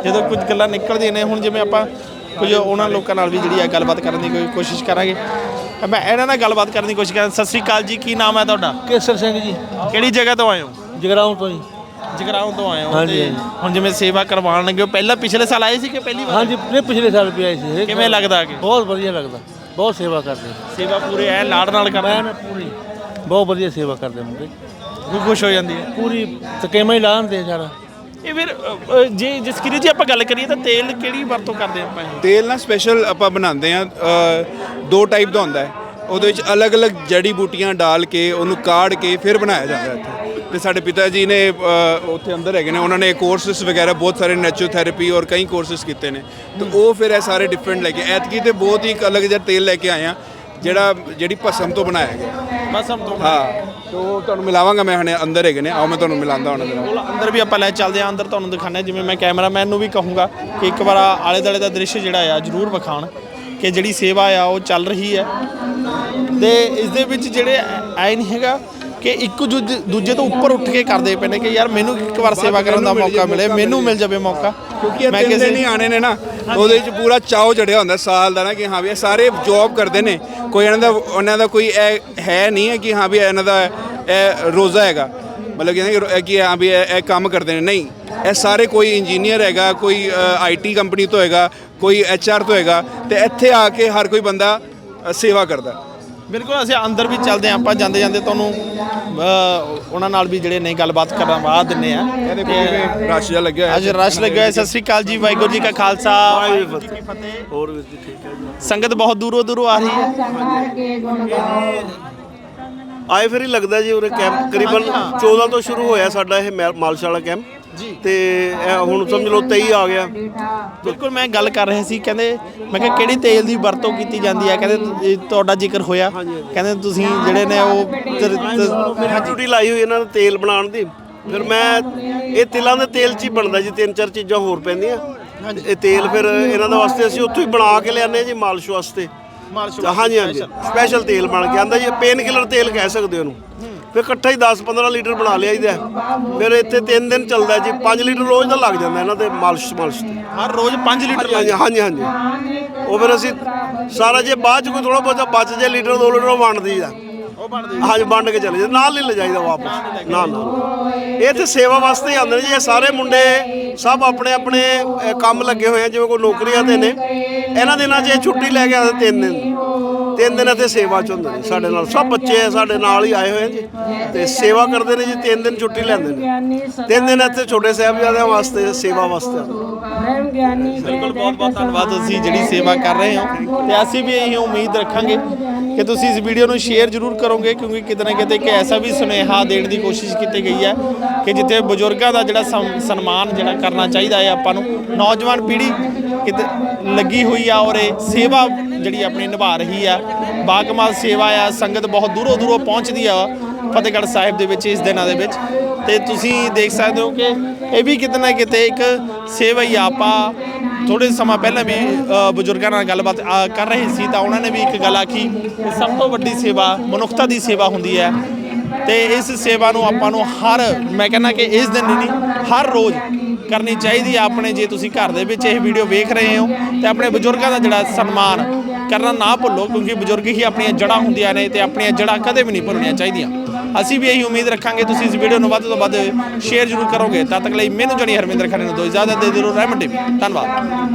ਜਦੋਂ ਕੁਝ ਗੱਲਾਂ ਨਿਕਲਦੀਆਂ ਨੇ ਹੁਣ ਜਿਵੇਂ ਆਪਾਂ ਕੁਝ ਉਹਨਾਂ ਲੋਕਾਂ ਨਾਲ ਵੀ ਜਿਹੜੀ ਆ ਗੱਲਬਾਤ ਕਰਨ ਦੀ ਕੋਈ ਕੋਸ਼ਿਸ਼ ਕਰਾਂਗੇ। ਮੈਂ ਇਹਨਾਂ ਨਾਲ ਗੱਲਬਾਤ ਕਰਨ ਦੀ ਕੋਸ਼ਿਸ਼ ਕਰਾਂ ਸਤਿ ਸ੍ਰੀ ਅਕਾਲ ਜੀ ਕੀ ਨਾਮ ਹੈ ਤੁਹਾਡਾ? ਕੇਸਰ ਸਿੰਘ ਜੀ। ਕਿਹੜੀ ਜਗ੍ਹਾ ਤੋਂ ਆਏ ਹੋ? ਜਗਰਾਉਂ ਤੋਂ ਜੀ। ਜਗਰਾਉਂ ਤੋਂ ਆਏ ਹੋ ਹਾਂਜੀ, ਤੇ ਹਾਂਜੀ। ਹੁਣ ਜਿਵੇਂ ਸੇਵਾ ਕਰਵਾਉਣ ਲੱਗੇ ਹੋ ਪਹਿਲਾਂ ਪਿਛਲੇ ਸਾਲ ਆਏ ਸੀ ਕਿ ਪਹਿਲੀ ਵਾਰ? ਹਾਂਜੀ ਨੇ ਪਿਛਲੇ ਸਾਲ ਵੀ ਆਏ ਸੀ। ਕਿਵੇਂ। ਲੱਗਦਾ ਕਿ ਬਹੁਤ ਵਧੀਆ ਲੱਗਦਾ। ਬਹੁਤ ਸੇਵਾ ਕਰਦੇ। ਸੇਵਾ ਪੂਰੇ ਐ ਲਾੜ ਨਾਲ ਕਰਦੇ? ਮੈਂ ਨਾ ਪੂਰੀ ਬਹੁਤ ਵਧੀਆ ਸੇਵਾ ਕਰਦੇ ਮੁੰਡੇ। ਰੂਹ ਖੁਸ਼ ਹੋ ਜਾਂਦੀ ਹੈ? ਪੂਰੀ ਤਕੇਮਾ ਹੀ ਲਾ ਦਿੰਦੇ ਆ ਸਾਰਾ। ਇਹ ਫਿਰ ਅ, ਅ, ਜੇ ਜਸਕੀਰੀ ਜੀ ਆਪਾਂ ਗੱਲ ਕਰੀਏ ਤਾਂ ਤੇਲ ਕਿਹੜੀ ਵਰਤੋਂ ਕਰਦੇ ਆਪਾਂ ਇਹ? ਤੇਲ ਨਾ ਸਪੈਸ਼ਲ ਆਪਾਂ ਬਣਾਉਂਦੇ ਆ ਦੋ ਟਾਈਪ ਦਾ ਹੁੰਦਾ ਹੈ। ਉਹਦੇ ਵਿੱਚ ਅਲੱਗ-ਅਲੱਗ ਜੜੀ ਬੂਟੀਆਂ ਡਾਲ ਕੇ ਉਹਨੂੰ ਕਾੜ ਕੇ ਫਿਰ ਬਣਾਇਆ ਜਾਂਦਾ ਹੈ ਇੱਥੇ। ਤੇ ਸਾਡੇ ਪਿਤਾ ਜੀ ਨੇ ਉੱਥੇ ਅੰਦਰ ਹੈਗੇ ਨੇ ਉਹਨਾਂ ਨੇ ਕੋਰਸਸ ਵਗੈਰਾ ਬਹੁਤ ਸਾਰੇ ਨੈਚੁਰੋਥੈਰੇਪੀ ਔਰ ਕਈ ਕੋਰਸਸ ਕੀਤੇ ਨੇ। ਤੇ ਉਹ ਫਿਰ ਇਹ ਸਾਰੇ ਡਿਫਰੈਂਟ ਲੈ ਕੇ ਐਤਕੀ ਤੇ ਬਹੁਤ ਹੀ ਇੱਕ ਅਲੱਗ ਜਿਹਾ ਤੇਲ ਲੈ ਕੇ ਆਏ ਆ ਜਿਹੜਾ ਜਿਹੜੀ ਭਸਮ ਤੋਂ ਬਣਾਇਆ ਗਿਆ। ਬਸ ਹਮ ਤੋਂ ਹਾਂ ਤੇ ਉਹ ਤੁਹਾਨੂੰ ਮਿਲਾਵਾਂਗਾ ਮੈਂ ਹੁਣੇ ਅੰਦਰ ਹੈਗੇ ਨੇ ਆਓ ਮੈਂ ਤੁਹਾਨੂੰ ਮਿਲਾਉਂਦਾ ਉਹਨਾਂ ਦੇ ਨਾਲ। ਅੰਦਰ ਵੀ ਆਪਾਂ ਲੈ ਚੱਲਦੇ ਆ ਅੰਦਰ ਤੁਹਾਨੂੰ ਦਿਖਾਣਾ ਜਿਵੇਂ ਮੈਂ ਕੈਮਰਾਮੈਨ ਨੂੰ ਵੀ ਕਹੂੰਗਾ ਕਿ ਇੱਕ ਵਾਰ ਆਲੇ ਦਾਲੇ ਦਾ ਦ੍ਰਿਸ਼ ਜਿਹੜਾ ਆ ਜਰੂਰ ਵਿਖਾਣ ਕਿ ਜਿਹੜੀ ਸੇਵਾ ਆ ਉਹ ਚੱਲ ਰਹੀ ਹੈ। ਤੇ ਇਸ ਦੇ ਵਿੱਚ ਜਿਹੜੇ ਐ ਨਹੀਂ ਹੈਗਾ ਕਿ ਇੱਕ ਦੂਜੇ ਦੂਜੇ ਤੋਂ ਉੱਪਰ ਉੱਠ ਕੇ ਕਰਦੇ ਪਏ ਨੇ ਕਿ ਯਾਰ ਮੈਨੂੰ ਇੱਕ ਵਾਰ ਸੇਵਾ ਕਰਨ ਦਾ ਮੌਕਾ ਮਿਲੇ ਮੈਨੂੰ ਮਿਲ ਜਾਵੇ ਮੌਕਾ। ਕਿਉਂਕਿ ਇਹ ਤਿੰਨ ਦਿਨ ਹੀ ਆਣੇ ਨੇ ਨਾ ਉਹਦੇ ਵਿੱਚ ਪੂਰਾ ਚਾਅ ਚੜਿਆ ਹੁੰਦਾ ਸਾਲ ਦਾ ਨਾ ਕਿ ਹਾਂ ਵੀ ਇਹ ਸਾਰੇ ਜੌਬ ਕਰਦੇ ਨੇ। ਕੋਈ ਇਹਨਾਂ ਦਾ ਉਹਨਾਂ ਦਾ ਕੋਈ ਇਹ ਹੈ ਨਹੀਂ ਹੈ ਕਿ ਹਾਂ ਵੀ ਇਹਨਾਂ ਦਾ ਇਹ ਰੋਜ਼ਾ ਹੈਗਾ। ਮਤਲਬ ਕਿ ਇਹ ਕਿ ਹਾਂ ਵੀ ਇਹ ਕੰਮ ਕਰਦੇ ਨੇ। ਨਹੀਂ ਇਹ ਸਾਰੇ ਕੋਈ ਇੰਜੀਨੀਅਰ ਹੈਗਾ ਕੋਈ ਆਈਟੀ ਕੰਪਨੀ ਤੋਂ ਹੈਗਾ ਕੋਈ ਐਚਆਰ ਤੋਂ ਹੈਗਾ ਤੇ ਇੱਥੇ ਆ ਕੇ ਹਰ ਕੋਈ ਬੰਦਾ ਸੇਵਾ ਕਰਦਾ। ਬਿਲਕੁਲ ਅਸੀਂ ਅੰਦਰ ਵੀ ਚੱਲਦੇ ਹਾਂ ਆਪਾਂ ਜਾਂਦੇ ਜਾਂਦੇ ਤੁਹਾਨੂੰ ਉਹਨਾਂ ਨਾਲ ਵੀ ਜਿਹੜੇ ਨਹੀਂ ਗੱਲਬਾਤ ਕਰਨ ਬਾਅਦ ਦਿੰਨੇ ਆ ਇਹਦੇ ਕੋਲ ਰਸ਼ ਜਿਹਾ ਲੱਗਿਆ ਹੋਇਆ ਅੱਜ ਰਸ਼ ਲੱਗਿਆ ਹੋਇਆ ਸਤਿ ਸ੍ਰੀ ਅਕਾਲ ਜੀ ਵਾਹਿਗੁਰੂ ਜੀ ਕਾ ਖਾਲਸਾ। ਵਾਹਿਗੁਰੂ ਜੀ ਕੀ ਫਤਿਹ। ਹੋਰ ਵੀਰ ਜੀ ਠੀਕ ਹੈ ਜੀ? ਸੰਗਤ ਬਹੁਤ ਦੂਰੋਂ ਦੂਰੋਂ ਆ ਰਹੀ ਹੈ। ਆਏ ਫਿਰ ਹੀ ਲੱਗਦਾ ਜੀ ਉਰੇ ਕੈਂਪ ਕਰੀਬਨ 14 ਤੋਂ ਸ਼ੁਰੂ ਹੋਇਆ ਸਾਡਾ ਇਹ ਮੈ- ਮਾਲਸ਼ਾਲਾ ਕੈਂਪ ਤੇ ਇਹ ਹੁਣ ਸਮਝ ਲਓ 23 ਆ ਗਿਆ। ਬਿਲਕੁਲ ਮੈਂ ਗੱਲ ਕਰ ਰਿਹਾ ਸੀ ਕਹਿੰਦੇ ਮੈਂ ਕਿਹਾ ਕਿਹੜੀ ਤੇਲ ਦੀ ਵਰਤੋਂ ਕੀਤੀ ਜਾਂਦੀ ਹੈ? ਕਹਿੰਦੇ ਇਹ ਤੁਹਾਡਾ ਜ਼ਿਕਰ ਹੋਇਆ। ਕਹਿੰਦੇ ਤੁਸੀਂ ਜਿਹੜੇ ਨੇ ਉਹ ਮੇਰੀ ਡਿਊਟੀ ਲਾਈ ਹੋਈ ਇਹਨਾਂ ਨੇ ਤੇਲ ਬਣਾਉਣ ਦੀ। ਫਿਰ ਮੈਂ ਇਹ ਤਿਲਾਂ ਦੇ ਤੇਲ 'ਚ ਹੀ ਬਣਦਾ ਜੀ ਤਿੰਨ ਚਾਰ ਚੀਜ਼ਾਂ ਹੋਰ ਪੈਂਦੀਆਂ। ਇਹ ਤੇਲ ਫਿਰ ਇਹਨਾਂ ਦੇ ਵਾਸਤੇ ਅਸੀਂ ਉੱਥੋਂ ਹੀ ਬਣਾ ਕੇ ਲਿਆਉਂਦੇ ਹਾਂ ਜੀ ਮਾਲਿਸ਼ ਵਾਸਤੇ। ਮਾਲਿਸ਼ ਹਾਂਜੀ ਹਾਂਜੀ। ਸਪੈਸ਼ਲ ਤੇਲ ਬਣ ਕੇ ਆਂਦਾ ਜੀ ਪੇਨ ਕਿਲਰ ਤੇਲ ਕਹਿ ਸਕਦੇ ਹੋ। ਉਹਨੂੰ ਫਿਰ ਇਕੱਠਾ ਹੀ 10-15 ਲੀਟਰ ਬਣਾ ਲਿਆਈਦਾ ਫਿਰ ਇੱਥੇ 3 ਦਿਨ ਚੱਲਦਾ ਜੀ 5 ਲੀਟਰ ਰੋਜ਼ ਦਾ ਲੱਗ ਜਾਂਦਾ ਇਹਨਾਂ ਤੇ ਮਾਲਿਸ਼ ਮਾਲਿਸ਼ ਤੇ। ਹਰ ਰੋਜ਼ 5 ਲੀਟਰ ਹਾਂਜੀ ਹਾਂਜੀ ਹਾਂਜੀ ਉਹ ਫਿਰ ਅਸੀਂ ਸਾਰਾ ਜੇ ਬਾਅਦ ਚ ਕੋਈ ਥੋੜਾ ਬਹੁਤਾ ਬਚ ਜੇ ਲੀਟਰ 2 ਲੀਟਰ ਉਹ ਵੰਡ ਦਈਦਾ ਉਹ ਬਣਦੇ ਹਾਂਜੀ ਵੰਡ ਕੇ ਚਲੇ ਜਾ ਨਾਲ ਨਹੀਂ ਲੈ ਜਾਈਦਾ ਵਾਪਸ ਨਾ ਨਾ ਇਹ ਤੇ ਸੇਵਾ ਵਾਸਤੇ ਹੀ ਆਉਂਦੇ ਨੇ ਜੀ। ਇਹ ਸਾਰੇ ਮੁੰਡੇ ਸਭ ਆਪਣੇ ਆਪਣੇ ਕੰਮ ਲੱਗੇ ਹੋਏ ਆ ਜਿਵੇਂ ਕੋਈ ਨੌਕਰੀਆਂ ਤੇ ਨੇ। ਇਹਨਾਂ ਦਿਨਾਂ 'ਚ ਇਹ ਛੁੱਟੀ ਲੈ ਕੇ ਆਉਂਦੇ ਤਿੰਨ ਦਿਨ। ਤਿੰਨ ਦਿਨ ਇੱਥੇ ਸੇਵਾ 'ਚ ਹੁੰਦੇ ਨੇ ਸਾਡੇ ਨਾਲ। ਸਭ ਬੱਚੇ ਆ ਸਾਡੇ ਨਾਲ ਹੀ ਆਏ ਹੋਏ ਜੀ। ਤੇ ਸੇਵਾ ਕਰਦੇ ਨੇ ਜੀ ਤਿੰਨ ਦਿਨ ਛੁੱਟੀ ਲੈਂਦੇ ਨੇ। ਤਿੰਨ ਦਿਨ ਇੱਥੇ ਛੋਟੇ ਸਾਹਿਬਜ਼ਾਦਿਆਂ ਵਾਸਤੇ ਸੇਵਾ ਵਾਸਤੇ। ਬਿਲਕੁਲ ਬਹੁਤ ਬਹੁਤ ਧੰਨਵਾਦ। ਤੁਸੀਂ ਜਿਹੜੀ ਸੇਵਾ ਕਰ ਰਹੇ ਹੋ ਤੇ ਅਸੀਂ ਵੀ ਇਹੀ ਉਮੀਦ ਰੱਖਾਂਗੇ ਕਿ ਤੁਸੀਂ ਇਸ ਵੀਡੀਓ ਨੂੰ ਸ਼ੇਅਰ ਜ਼ਰੂਰ ਕਰੋਗੇ ਕਿਉਂਕਿ ਕਿਤੇ ਨਾ ਕਿਤੇ ਇੱਕ ਐਸਾ ਵੀ ਸੁਨੇਹਾ ਦੇਣ ਦੀ ਕੋਸ਼ਿਸ਼ ਕੀਤੀ ਗਈ ਹੈ ਕਿ ਜਿੱਥੇ ਬਜ਼ੁਰਗਾਂ ਦਾ ਜਿਹੜਾ ਸਮ- ਸਨਮਾਨ ਜਿਹੜਾ ਕਰਨਾ ਚਾਹੀਦਾ ਹੈ ਆਪਾਂ ਨੂੰ ਨੌਜਵਾਨ ਪੀੜ੍ਹੀ ਕਿਤੇ ਲੱਗੀ ਹੋਈ ਆ ਔਰ ਇਹ ਸੇਵਾ ਜਿਹੜੀ ਆਪਣੀ ਨਿਭਾ ਰਹੀ ਆ। ਬਾਕਮਾਲ ਸੇਵਾ ਆ, ਸੰਗਤ ਬਹੁਤ ਦੂਰੋਂ ਦੂਰੋਂ ਪਹੁੰਚਦੀ ਆ ਫਤਿਹਗੜ੍ਹ ਸਾਹਿਬ ਦੇ ਵਿੱਚ ਇਸ ਦਿਨਾਂ ਦੇ ਵਿੱਚ। ਤੇ ਤੁਸੀਂ ਦੇਖ ਸਕਦੇ ਹੋ ਕਿ ਇਹ ਵੀ ਕਿਤੇ ਨਾ ਕਿਤੇ ਇੱਕ ਸੇਵਾ ਹੀ ਆ। ਆਪਾਂ ਥੋੜੇ ਸਮਾਂ ਪਹਿਲਾਂ ਵੀ ਬਜ਼ੁਰਗਾਂ ਨਾਲ ਗੱਲਬਾਤ ਕਰ ਰਹੇ ਸੀ ਤਾਂ ਉਹਨਾਂ ਨੇ ਵੀ ਇੱਕ ਗੱਲ ਆਖੀ ਕਿ ਸਭ ਤੋਂ ਵੱਡੀ ਸੇਵਾ ਮਨੁੱਖਤਾ ਦੀ ਸੇਵਾ ਹੁੰਦੀ ਹੈ। ਤੇ ਇਸ ਸੇਵਾ ਨੂੰ ਆਪਾਂ ਨੂੰ ਹਰ, ਮੈਂ ਕਹਿੰਦਾ ਕਿ ਇਸ ਦਿਨ ਨਹੀਂ, ਹਰ ਰੋਜ਼ ਕਰਨੀ ਚਾਹੀਦੀ ਹੈ ਆਪਣੇ ਜੇ ਤੁਸੀਂ ਘਰ ਦੇ ਵਿੱਚ ਇਹ ਵੀਡੀਓ ਵੇਖ ਰਹੇ ਹੋ ਤੇ ਆਪਣੇ ਬਜ਼ੁਰਗਾਂ ਦਾ ਜਿਹੜਾ ਸਨਮਾਨ ਕਰਨਾ ਨਾ ਭੁੱਲੋ, ਕਿਉਂਕਿ ਬਜ਼ੁਰਗ ਹੀ ਆਪਣੀਆਂ ਜੜ੍ਹਾਂ ਹੁੰਦੀਆਂ ਨੇ ਤੇ ਆਪਣੀਆਂ ਜੜ੍ਹਾਂ ਕਦੇ ਵੀ ਨਹੀਂ ਭੁੱਲਣੀਆਂ ਚਾਹੀਦੀਆਂ। ਅਸੀਂ ਵੀ ਇਹੀ ਉਮੀਦ ਰੱਖਾਂਗੇ, ਤੁਸੀਂ ਇਸ ਵੀਡੀਓ ਨੂੰ ਵੱਧ ਤੋਂ ਵੱਧ ਸ਼ੇਅਰ ਜ਼ਰੂਰ ਕਰੋਗੇ। ਤਦ ਤੱਕ ਲਈ ਮੈਨੂੰ ਜਣੀ ਹਰਮਿੰਦਰ ਖੰਨੇ ਨੂੰ ਦੋ ਇਜਾਜ਼ਤ ਦੇ ਦਿਓ ਰਹਿਮਤ ਟੀਵੀ। ਧੰਨਵਾਦ।